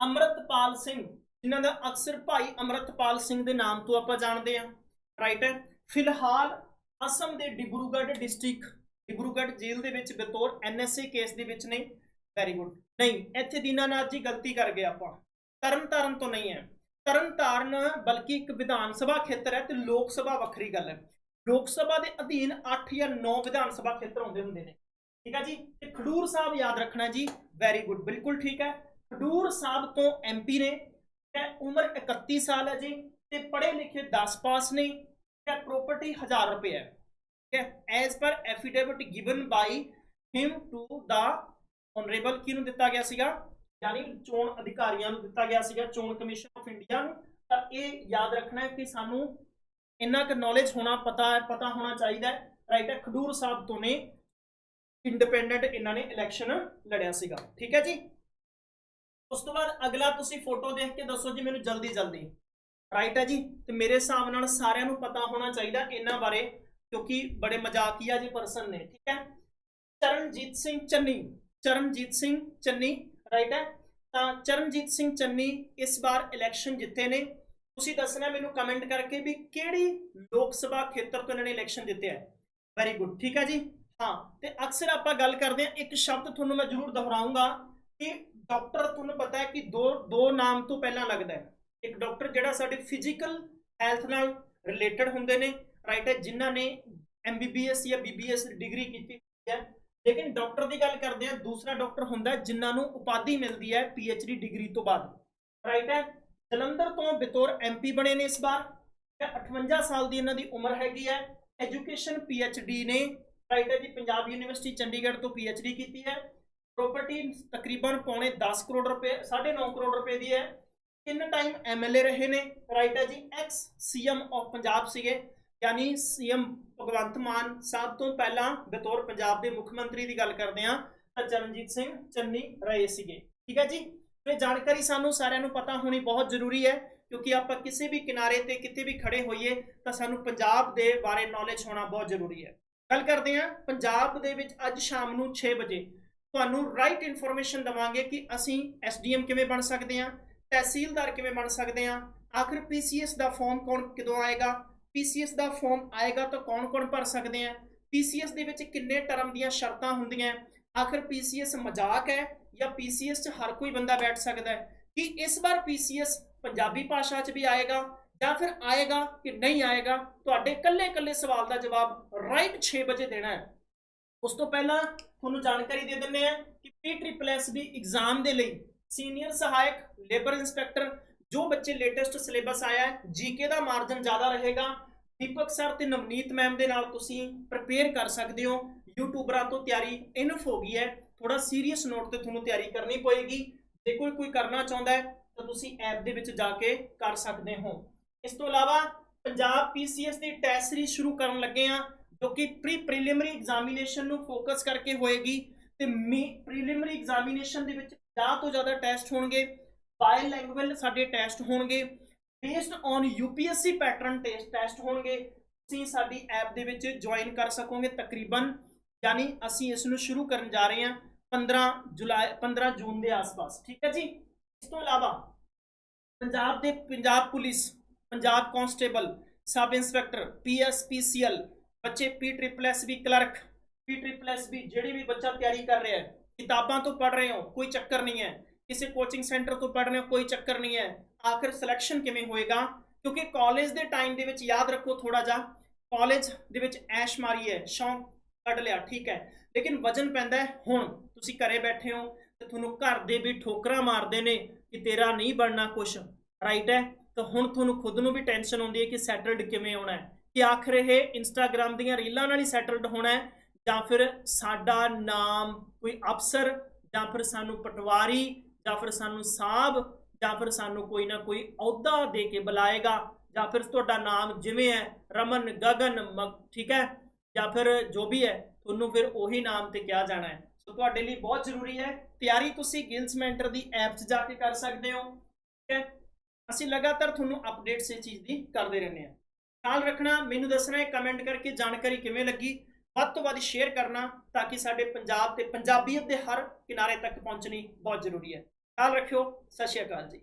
[SPEAKER 2] ਅਮਰਤਪਾਲ ਸਿੰਘ, ਜਿਨ੍ਹਾਂ ਦਾ ਅਕਸਰ ਭਾਈ ਅਮਰਤਪਾਲ ਸਿੰਘ ਦੇ ਨਾਮ ਤੋਂ ਆਪਾਂ ਜਾਣਦੇ ਹਾਂ ਰਾਈਟ ਹੈ। ਫਿਲਹਾਲ ਅਸਮ ਦੇ ਡਿਬਰੂਗੜ੍ਹ ਡਿਸਟ੍ਰਿਕਟ ਡਿਬਰੂਗੜ੍ਹ ਜੇਲ੍ਹ ਦੇ ਵਿੱਚ ਬਤੌਰ ਐਨਐਸਏ ਕੇਸ ਦੇ ਵਿੱਚ ਨੇ ਵੈਰੀ ਗੁੱਡ ਨਹੀਂ, ਇੱਥੇ ਦੀਨਾਨਾਥ ਜੀ ਗਲਤੀ ਕਰ ਗਏ ਆਪਾਂ। ਤਰਨਤਾਰਨ ਤੋਂ ਨਹੀਂ ਹੈ। ਤਰਨਤਾਰਨ ਬਲਕਿ ਇੱਕ ਵਿਧਾਨ ਸਭਾ ਖੇਤਰ ਹੈ ਤੇ ਲੋਕ ਸਭਾ ਵੱਖਰੀ ਗੱਲ ਹੈ। ਲੋਕ ਸਭਾ ਦੇ ਅਧੀਨ 8 ਜਾਂ 9 ਵਿਧਾਨ ਸਭਾ ਖੇਤਰ ਹੁੰਦੇ ਹੁੰਦੇ ਨੇ। ਠੀਕ ਹੈ ਜੀ? ਤੇ ਖਡੂਰ ਸਾਹਿਬ ਯਾਦ ਰੱਖਣਾ ਜੀ ਵੈਰੀ ਗੁੱਡ ਬਿਲਕੁਲ ਠੀਕ ਹੈ। ਖਡੂਰ ਸਾਹਿਬ ਤੋਂ ਐਮਪੀ ਨੇ, ਠੀਕ ਉਮਰ 31 ਸਾਲ ਹੈ ਜੀ, ਤੇ ਪੜ੍ਹੇ ਲਿਖੇ 10 ਪਾਸ ਨੇ, ਠੀਕ ਪ੍ਰਾਪਰਟੀ 1000 ਰੁਪਏ ਹੈ। ਠੀਕ ਹੈ as per affidavit given by him to the honourable ਕਿਹਨੂੰ ਦਿੱਤਾ ਗਿਆ ਸੀਗਾ? ਯਾਨੀ ਚੋਣ ਅਧਿਕਾਰੀਆਂ ਨੂੰ ਦਿੱਤਾ ਗਿਆ ਸੀਗਾ, ਚੋਣ ਕਮਿਸ਼ਨ ਆਫ ਇੰਡੀਆ ਨੂੰ। ਤਾਂ ਇਹ ਯਾਦ ਰੱਖਣਾ ਹੈ ਕਿ ਸਾਨੂੰ ਇੰਨਾ ਕੁ ਨੌਲੇਜ ਹੋਣਾ ਪਤਾ ਪਤਾ ਹੋਣਾ ਚਾਹੀਦਾ ਰਾਈਟ ਹੈ, ਖਡੂਰ ਸਾਹਿਬ ਤੋਂ ਨੇ। ਇੰਡੀਪੈਂਡੈਂਟ ਇਹਨਾਂ ਨੇ ਇਲੈਕਸ਼ਨ ਲੜਿਆ ਸੀਗਾ। ਠੀਕ ਹੈ ਜੀ? ਉਸ ਤੋਂ ਬਾਅਦ ਅਗਲਾ ਤੁਸੀਂ ਫੋਟੋ ਦੇਖ ਕੇ ਦੱਸੋ ਜੀ, ਮੈਨੂੰ ਜਲਦੀ ਜਲਦੀ। ਰਾਈਟ ਹੈ ਜੀ? ਤੇ ਮੇਰੇ ਹਿਸਾਬ ਨਾਲ ਸਾਰਿਆਂ ਨੂੰ ਪਤਾ ਹੋਣਾ ਚਾਹੀਦਾ ਇਹਨਾਂ ਬਾਰੇ, ਕਿਉਂਕਿ ਬੜੇ ਮਜ਼ਾਕੀਆ ਜਿਹੇ ਪਰਸਨ ਨੇ। ਠੀਕ ਹੈ? ਚਰਨਜੀਤ ਸਿੰਘ ਚੰਨੀ, ਚਰਨਜੀਤ ਸਿੰਘ ਚੰਨੀ। ਰਾਈਟ ਹੈ? ਤਾਂ ਚਰਨਜੀਤ ਸਿੰਘ ਚੰਨੀ ਇਸ ਵਾਰ ਇਲੈਕਸ਼ਨ ਜਿੱਤੇ ਨੇ। ਤੁਸੀਂ ਦੱਸਣਾ ਮੈਨੂੰ ਕਮੈਂਟ ਕਰਕੇ ਵੀ ਕਿਹੜੀ ਲੋਕ ਸਭਾ ਖੇਤਰ ਤੋਂ ਇਹਨਾਂ ਨੇ ਇਲੈਕਸ਼ਨ ਜਿੱਤਿਆ ਹੈ? ਵੈਰੀ ਗੁੱਡ ਠੀਕ ਹੈ ਜੀ? ਹਾਂ, ਤੇ ਅਕਸਰ ਆਪਾਂ ਗੱਲ ਕਰਦੇ ਹਾਂ, ਇੱਕ ਸ਼ਬਦ ਤੁਹਾਨੂੰ ਮੈਂ ਜ਼ਰੂਰ ਦੁਹਰਾਉਂਗਾ ਕਿ ਡਾਕਟਰ ਤੁਹਾਨੂੰ ਪਤਾ ਹੈ ਕਿ ਦੋ ਦੋ ਨਾਮ ਤੋਂ ਪਹਿਲਾਂ ਲੱਗਦਾ ਹੈ। ਇੱਕ ਡਾਕਟਰ ਜਿਹੜਾ ਸਾਡੇ ਫਿਜ਼ੀਕਲ ਹੈਲਥ ਨਾਲ ਰਿਲੇਟਡ ਹੁੰਦੇ ਨੇ ਰਾਈਟ ਹੈ, ਜਿਨ੍ਹਾਂ ਨੇ ਐਮਬੀਬੀਐਸ ਜਾਂ ਬੀਬੀਐਸ ਡਿਗਰੀ ਕੀਤੀ ਹੈ। ਲੇਕਿਨ ਡਾਕਟਰ ਦੀ ਗੱਲ ਕਰਦੇ ਹਾਂ, ਦੂਸਰਾ ਡਾਕਟਰ ਹੁੰਦਾ ਹੈ, ਜਿਨ੍ਹਾਂ ਨੂੰ ਉਪਾਧੀ ਮਿਲਦੀ ਹੈ ਪੀਐਚਡੀ ਡਿਗਰੀ ਤੋਂ ਬਾਅਦ। ਰਾਈਟ ਹੈ, ਜਲੰਧਰ ਤੋਂ ਬਤੌਰ ਐਮਪੀ ਬਣੇ ਨੇ ਇਸ ਵਾਰ। ਤੇ 58 ਸਾਲ ਦੀ ਇਹਨਾਂ ਦੀ ਉਮਰ ਹੈਗੀ ਹੈ। ਐਜੂਕੇਸ਼ਨ ਪੀਐਚਡੀ ਨੇ ਰਾਈਟ ਹੈ ਜੀ, ਪੰਜਾਬ ਯੂਨੀਵਰਸਿਟੀ ਚੰਡੀਗੜ੍ਹ ਤੋਂ ਪੀਐਚਡੀ ਕੀਤੀ ਹੈ। ਪ੍ਰਾਪਰਟੀ ਤਕਰੀਬਨ ਪੌਣੇ 10 ਕਰੋੜ ਰੁਪਏ 9.5 ਕਰੋੜ ਰੁਪਏ ਦੀ ਹੈ। ਤਿੰਨ ਟਾਈਮ ਐਮਐਲਏ ਰਹੇ ਨੇ। ਰਾਈਟ ਹੈ ਜੀ ਐਕਸ ਸੀਐਮ ਆਫ ਪੰਜਾਬ ਸੀਗੇ। ਯਾਨੀ ਸੀਐਮ ਭਗਵੰਤ ਮਾਨ ਸਾਹਿਬ ਤੋਂ ਪਹਿਲਾਂ ਬਤੌਰ ਪੰਜਾਬ ਦੇ ਮੁੱਖ ਮੰਤਰੀ ਦੀ ਗੱਲ ਕਰਦੇ ਹਾਂ, ਤਾਂ ਚਰਨਜੀਤ ਸਿੰਘ ਚੰਨੀ ਰਹੇ ਸੀਗੇ। ਠੀਕ ਹੈ ਜੀ? ਇਹ ਜਾਣਕਾਰੀ ਸਾਨੂੰ ਸਾਰਿਆਂ ਨੂੰ ਪਤਾ ਹੋਣੀ ਬਹੁਤ ਜ਼ਰੂਰੀ ਹੈ, ਕਿਉਂਕਿ ਆਪਾਂ ਕਿਸੇ ਵੀ ਕਿਨਾਰੇ ਤੇ ਕਿਤੇ ਵੀ ਖੜੇ ਹੋਈਏ, ਤਾਂ ਸਾਨੂੰ ਪੰਜਾਬ ਦੇ ਬਾਰੇ ਨੌਲੇਜ ਹੋਣਾ ਬਹੁਤ ਜ਼ਰੂਰੀ ਹੈ। ਗੱਲ ਕਰਦੇ ਹਾਂ, ਪੰਜਾਬ ਦੇ ਵਿੱਚ ਅੱਜ ਸ਼ਾਮ ਨੂੰ 6 ਵਜੇ ਤੁਹਾਨੂੰ ਰਾਈਟ ਇਨਫੋਰਮੇਸ਼ਨ ਦਵਾਂਗੇ ਕਿ ਅਸੀਂ ਐਸਡੀਐਮ ਕਿਵੇਂ ਬਣ ਸਕਦੇ ਹਾਂ, ਤਹਿਸੀਲਦਾਰ ਕਿਵੇਂ ਬਣ ਸਕਦੇ ਹਾਂ, ਆਖਰ ਪੀਸੀਐਸ ਦਾ ਫਾਰਮ ਕੌਣ ਕਦੋਂ ਆਏਗਾ ਪੀਸੀਐਸ ਦਾ ਫਾਰਮ ਆਏਗਾ ਤਾਂ ਕੌਣ-ਕੌਣ ਭਰ ਸਕਦੇ ਆ ਪੀਸੀਐਸ ਦੇ ਵਿੱਚ ਕਿੰਨੇ ਟਰਮ ਦੀਆਂ ਸ਼ਰਤਾਂ ਹੁੰਦੀਆਂ, ਆਖਰ ਪੀਸੀਐਸ ਮਜ਼ਾਕ ਹੈ ਜਾਂ ਪੀਸੀਐਸ 'ਚ ਹਰ ਕੋਈ ਬੰਦਾ ਬੈਠ ਸਕਦਾ ਹੈ? ਕਿ ਇਸ ਵਾਰ ਪੀਸੀਐਸ ਪੰਜਾਬੀ ਭਾਸ਼ਾ 'ਚ ਵੀ ਆਏਗਾ ਜਾਂ ਫਿਰ ਆਏਗਾ ਕਿ ਨਹੀਂ ਆਏਗਾ, ਤੁਹਾਡੇ ਕੱਲੇ-ਕੱਲੇ ਸਵਾਲ ਦਾ ਜਵਾਬ ਰਾਈਟ 6 ਵਜੇ ਦੇਣਾ ਹੈ। ਉਸ ਤੋਂ ਪਹਿਲਾਂ ਤੁਹਾਨੂੰ ਜਾਣਕਾਰੀ ਦੇ ਦਿੰਦੇ ਆ ਕਿ ਪੀ ਟ੍ਰਿਪਲ ਐਸ ਦੀ ਐਗਜ਼ਾਮ ਦੇ ਲਈ ਸੀਨੀਅਰ ਸਹਾਇਕ ਲੇਬਰ ਇੰਸਪੈਕਟਰ ਜੋ ਬੱਚੇ ਲੇਟੈਸਟ ਸਿਲੇਬਸ ਆਇਆ ਹੈ ਜੀਕੇ ਦਾ ਮਾਰਜਨ ਜ਼ਿਆਦਾ ਰਹੇਗਾ। ਦੀਪਕ ਸਰ ਤੇ ਨਵਨੀਤ ਮੈਮ ਦੇ ਨਾਲ ਤੁਸੀਂ ਪ੍ਰਪੇਅਰ ਕਰ ਸਕਦੇ ਹੋ। ਯੂਟਿਊਬਰਾਂ ਤੋਂ ਤਿਆਰੀ ਇਨਫ ਹੋ ਗਈ ਹੈ। ਥੋੜਾ ਸੀਰੀਅਸ ਨੋਟ ਤੇ ਤੁਹਾਨੂੰ ਤਿਆਰੀ ਕਰਨੀ ਪਏਗੀ। ਜੇ ਕੋਈ ਕੋਈ ਕਰਨਾ ਚਾਹੁੰਦਾ ਹੈ, ਤਾਂ ਤੁਸੀਂ ਐਪ ਦੇ ਵਿੱਚ ਜਾ ਕੇ ਕਰ ਸਕਦੇ ਹੋ। ਇਸ ਤੋਂ ਇਲਾਵਾ ਪੰਜਾਬ ਪੀਸੀਐਸ ਦੀ ਟੈਸਟ ਸੀਰੀਜ਼ ਸ਼ੁਰੂ ਕਰਨ ਲੱਗੇ ਆ ਜੋ ਕਿ ਪ੍ਰੀ ਪ੍ਰੀਲਿਮਿਨਰੀ ਐਗਜ਼ਾਮੀਨੇਸ਼ਨ ਨੂੰ ਫੋਕਸ ਕਰਕੇ ਹੋਏਗੀ ਤੇ ਪ੍ਰੀਲਿਮਿਨਰੀ ਐਗਜ਼ਾਮੀਨੇਸ਼ਨ ਦੇ ਵਿੱਚ 50 ਤੋਂ ਜ਼ਿਆਦਾ ਟੈਸਟ ਹੋਣਗੇ ਬਾਇ ਲੈਂਗੁਏਜ ਸਾਡੇ ਟੈਸਟ ਹੋਣਗੇ based on UPSC pattern test test ਹੋਣਗੇ, ਤੁਸੀਂ ਸਾਡੀ ਐਪ ਦੇ ਵਿੱਚ ਜੁਆਇਨ ਕਰ ਸਕੋਗੇ ਤਕਰੀਬਨ, ਯਾਨੀ ਅਸੀਂ ਇਸ ਨੂੰ ਸ਼ੁਰੂ ਕਰਨ ਜਾ ਰਹੇ ਹਾਂ 15 ਜੁਲਾਈ 15 ਜੂਨ ਦੇ ਆਸ-ਪਾਸ, ਠੀਕ ਹੈ ਜੀ? ਇਸ ਤੋਂ ਇਲਾਵਾ ਪੰਜਾਬ ਦੇ Punjab police Punjab constable, sub inspector PSPCL ਬੱਚੇ ਪੀ ਟ੍ਰਿਪਲ ਐਸ ਵੀ ਕਲਰਕ, ਪੀ ਟ੍ਰਿਪਲ ਐਸ ਵੀ ਜਿਹੜੇ ਵੀ ਬੱਚਾ ਤਿਆਰੀ ਕਰ ਰਿਹਾ ਹੈ, ਕਿਤਾਬਾਂ ਤੋਂ ਪੜ ਰਹੇ ਹੋ, ਕੋਈ ਚੱਕਰ ਨਹੀਂ ਹੈ। ਕਿਸੇ ਕੋਚਿੰਗ ਸੈਂਟਰ ਤੋਂ ਪੜ ਰਹੇ ਹੋ, ਕੋਈ ਚੱਕਰ ਨਹੀਂ ਹੈ। ਆਖਿਰ ਸਿਲੈਕਸ਼ਨ ਕਿਵੇਂ ਹੋਏਗਾ? ਕਿਉਂਕਿ ਕਾਲਜ ਦੇ ਟਾਈਮ ਦੇ ਵਿੱਚ ਯਾਦ ਰੱਖੋ ਥੋੜਾ ਜਿਹਾ ਕਾਲਜ ਦੇ ਵਿੱਚ ਐਸ਼ ਮਾਰੀ ਹੈ, ਸ਼ੌਂਕ ਕੱਢ ਲਿਆ, ਠੀਕ ਹੈ। ਲੇਕਿਨ ਵਜਨ ਪੈਂਦਾ ਹੁਣ ਤੁਸੀਂ ਘਰੇ ਬੈਠੇ ਹੋ ਤੇ ਤੁਹਾਨੂੰ ਘਰ ਦੇ ਵੀ ਠੋਕਰਾਂ ਮਾਰਦੇ ਨੇ ਕਿ ਤੇਰਾ ਨਹੀਂ ਬਣਨਾ ਕੁਛ ਰਾਈਟ ਹੈ? ਤਾਂ ਹੁਣ ਤੁਹਾਨੂੰ ਖੁਦ ਨੂੰ ਵੀ ਟੈਨਸ਼ਨ ਹੁੰਦੀ ਹੈ ਕਿ ਸੈਟਲਡ ਕਿਵੇਂ ਹੋਣਾ ਹੈ। ਕਿ ਆਖਰ ਇਹ ਇੰਸਟਾਗ੍ਰam ਦੀਆਂ ਰੀਲਾਂ ਨਾਲ ਹੀ ਸੈਟਲਡ ਹੋਣਾ ਹੈ ਜਾਂ ਫਿਰ ਸਾਡਾ ਨਾਮ ਕੋਈ ਅਫਸਰ ਜਾਂ ਫਿਰ ਸਾਨੂੰ ਪਟਵਾਰੀ ਜਾਂ ਫਿਰ ਸਾਨੂੰ ਸਾਹਬ ਜਾਂ ਫਿਰ ਸਾਨੂੰ ਕੋਈ ਨਾ ਕੋਈ ਅਹੁਦਾ ਦੇ ਕੇ ਬੁਲਾਏਗਾ ਜਾਂ ਫਿਰ ਤੁਹਾਡਾ ਨਾਮ ਜਿਵੇਂ ਹੈ, ਰਮਨ, ਗਗਨ ਠੀਕ ਹੈ, ਜਾਂ ਫਿਰ ਜੋ ਵੀ ਹੈ, ਤੁਹਾਨੂੰ ਫਿਰ ਉਹੀ ਨਾਮ ਤੇ ਕਿਹਾ ਜਾਣਾ ਹੈ। ਸੋ ਤੁਹਾਡੇ ਲਈ ਬਹੁਤ ਜ਼ਰੂਰੀ ਹੈ। ਤਿਆਰੀ ਤੁਸੀਂ ਗਿਲਸ ਮੈਂਟਰ ਦੀ ਐਪ 'ਚ ਜਾ ਕੇ ਕਰ ਸਕਦੇ ਹੋ, ਠੀਕ ਹੈ। ਅਸੀਂ ਲਗਾਤਾਰ ਤੁਹਾਨੂੰ ਅਪਡੇਟਸ ਇਸ ਚੀਜ਼ ਦੀ ਕਰਦੇ ਰਹਿੰਦੇ ਹਾਂ। ਖਿਆਲ ਰੱਖਣਾ, ਮੈਨੂੰ ਦੱਸਣਾ ਹੈ ਕਮੈਂਟ ਕਰਕੇ ਜਾਣਕਾਰੀ ਕਿਵੇਂ ਲੱਗੀ, ਵੱਧ ਤੋਂ ਵੱਧ ਸ਼ੇਅਰ ਕਰਨਾ ਤਾਂ ਕਿ ਸਾਡੇ ਪੰਜਾਬ ਤੇ ਪੰਜਾਬੀਅਤ ਦੇ ਹਰ ਕਿਨਾਰੇ ਤੱਕ ਪਹੁੰਚਣੀ ਬਹੁਤ ਜ਼ਰੂਰੀ ਹੈ। ਖਿਆਲ ਰੱਖਿਓ, ਸਤਿ ਸ਼੍ਰੀ ਅਕਾਲ ਜੀ।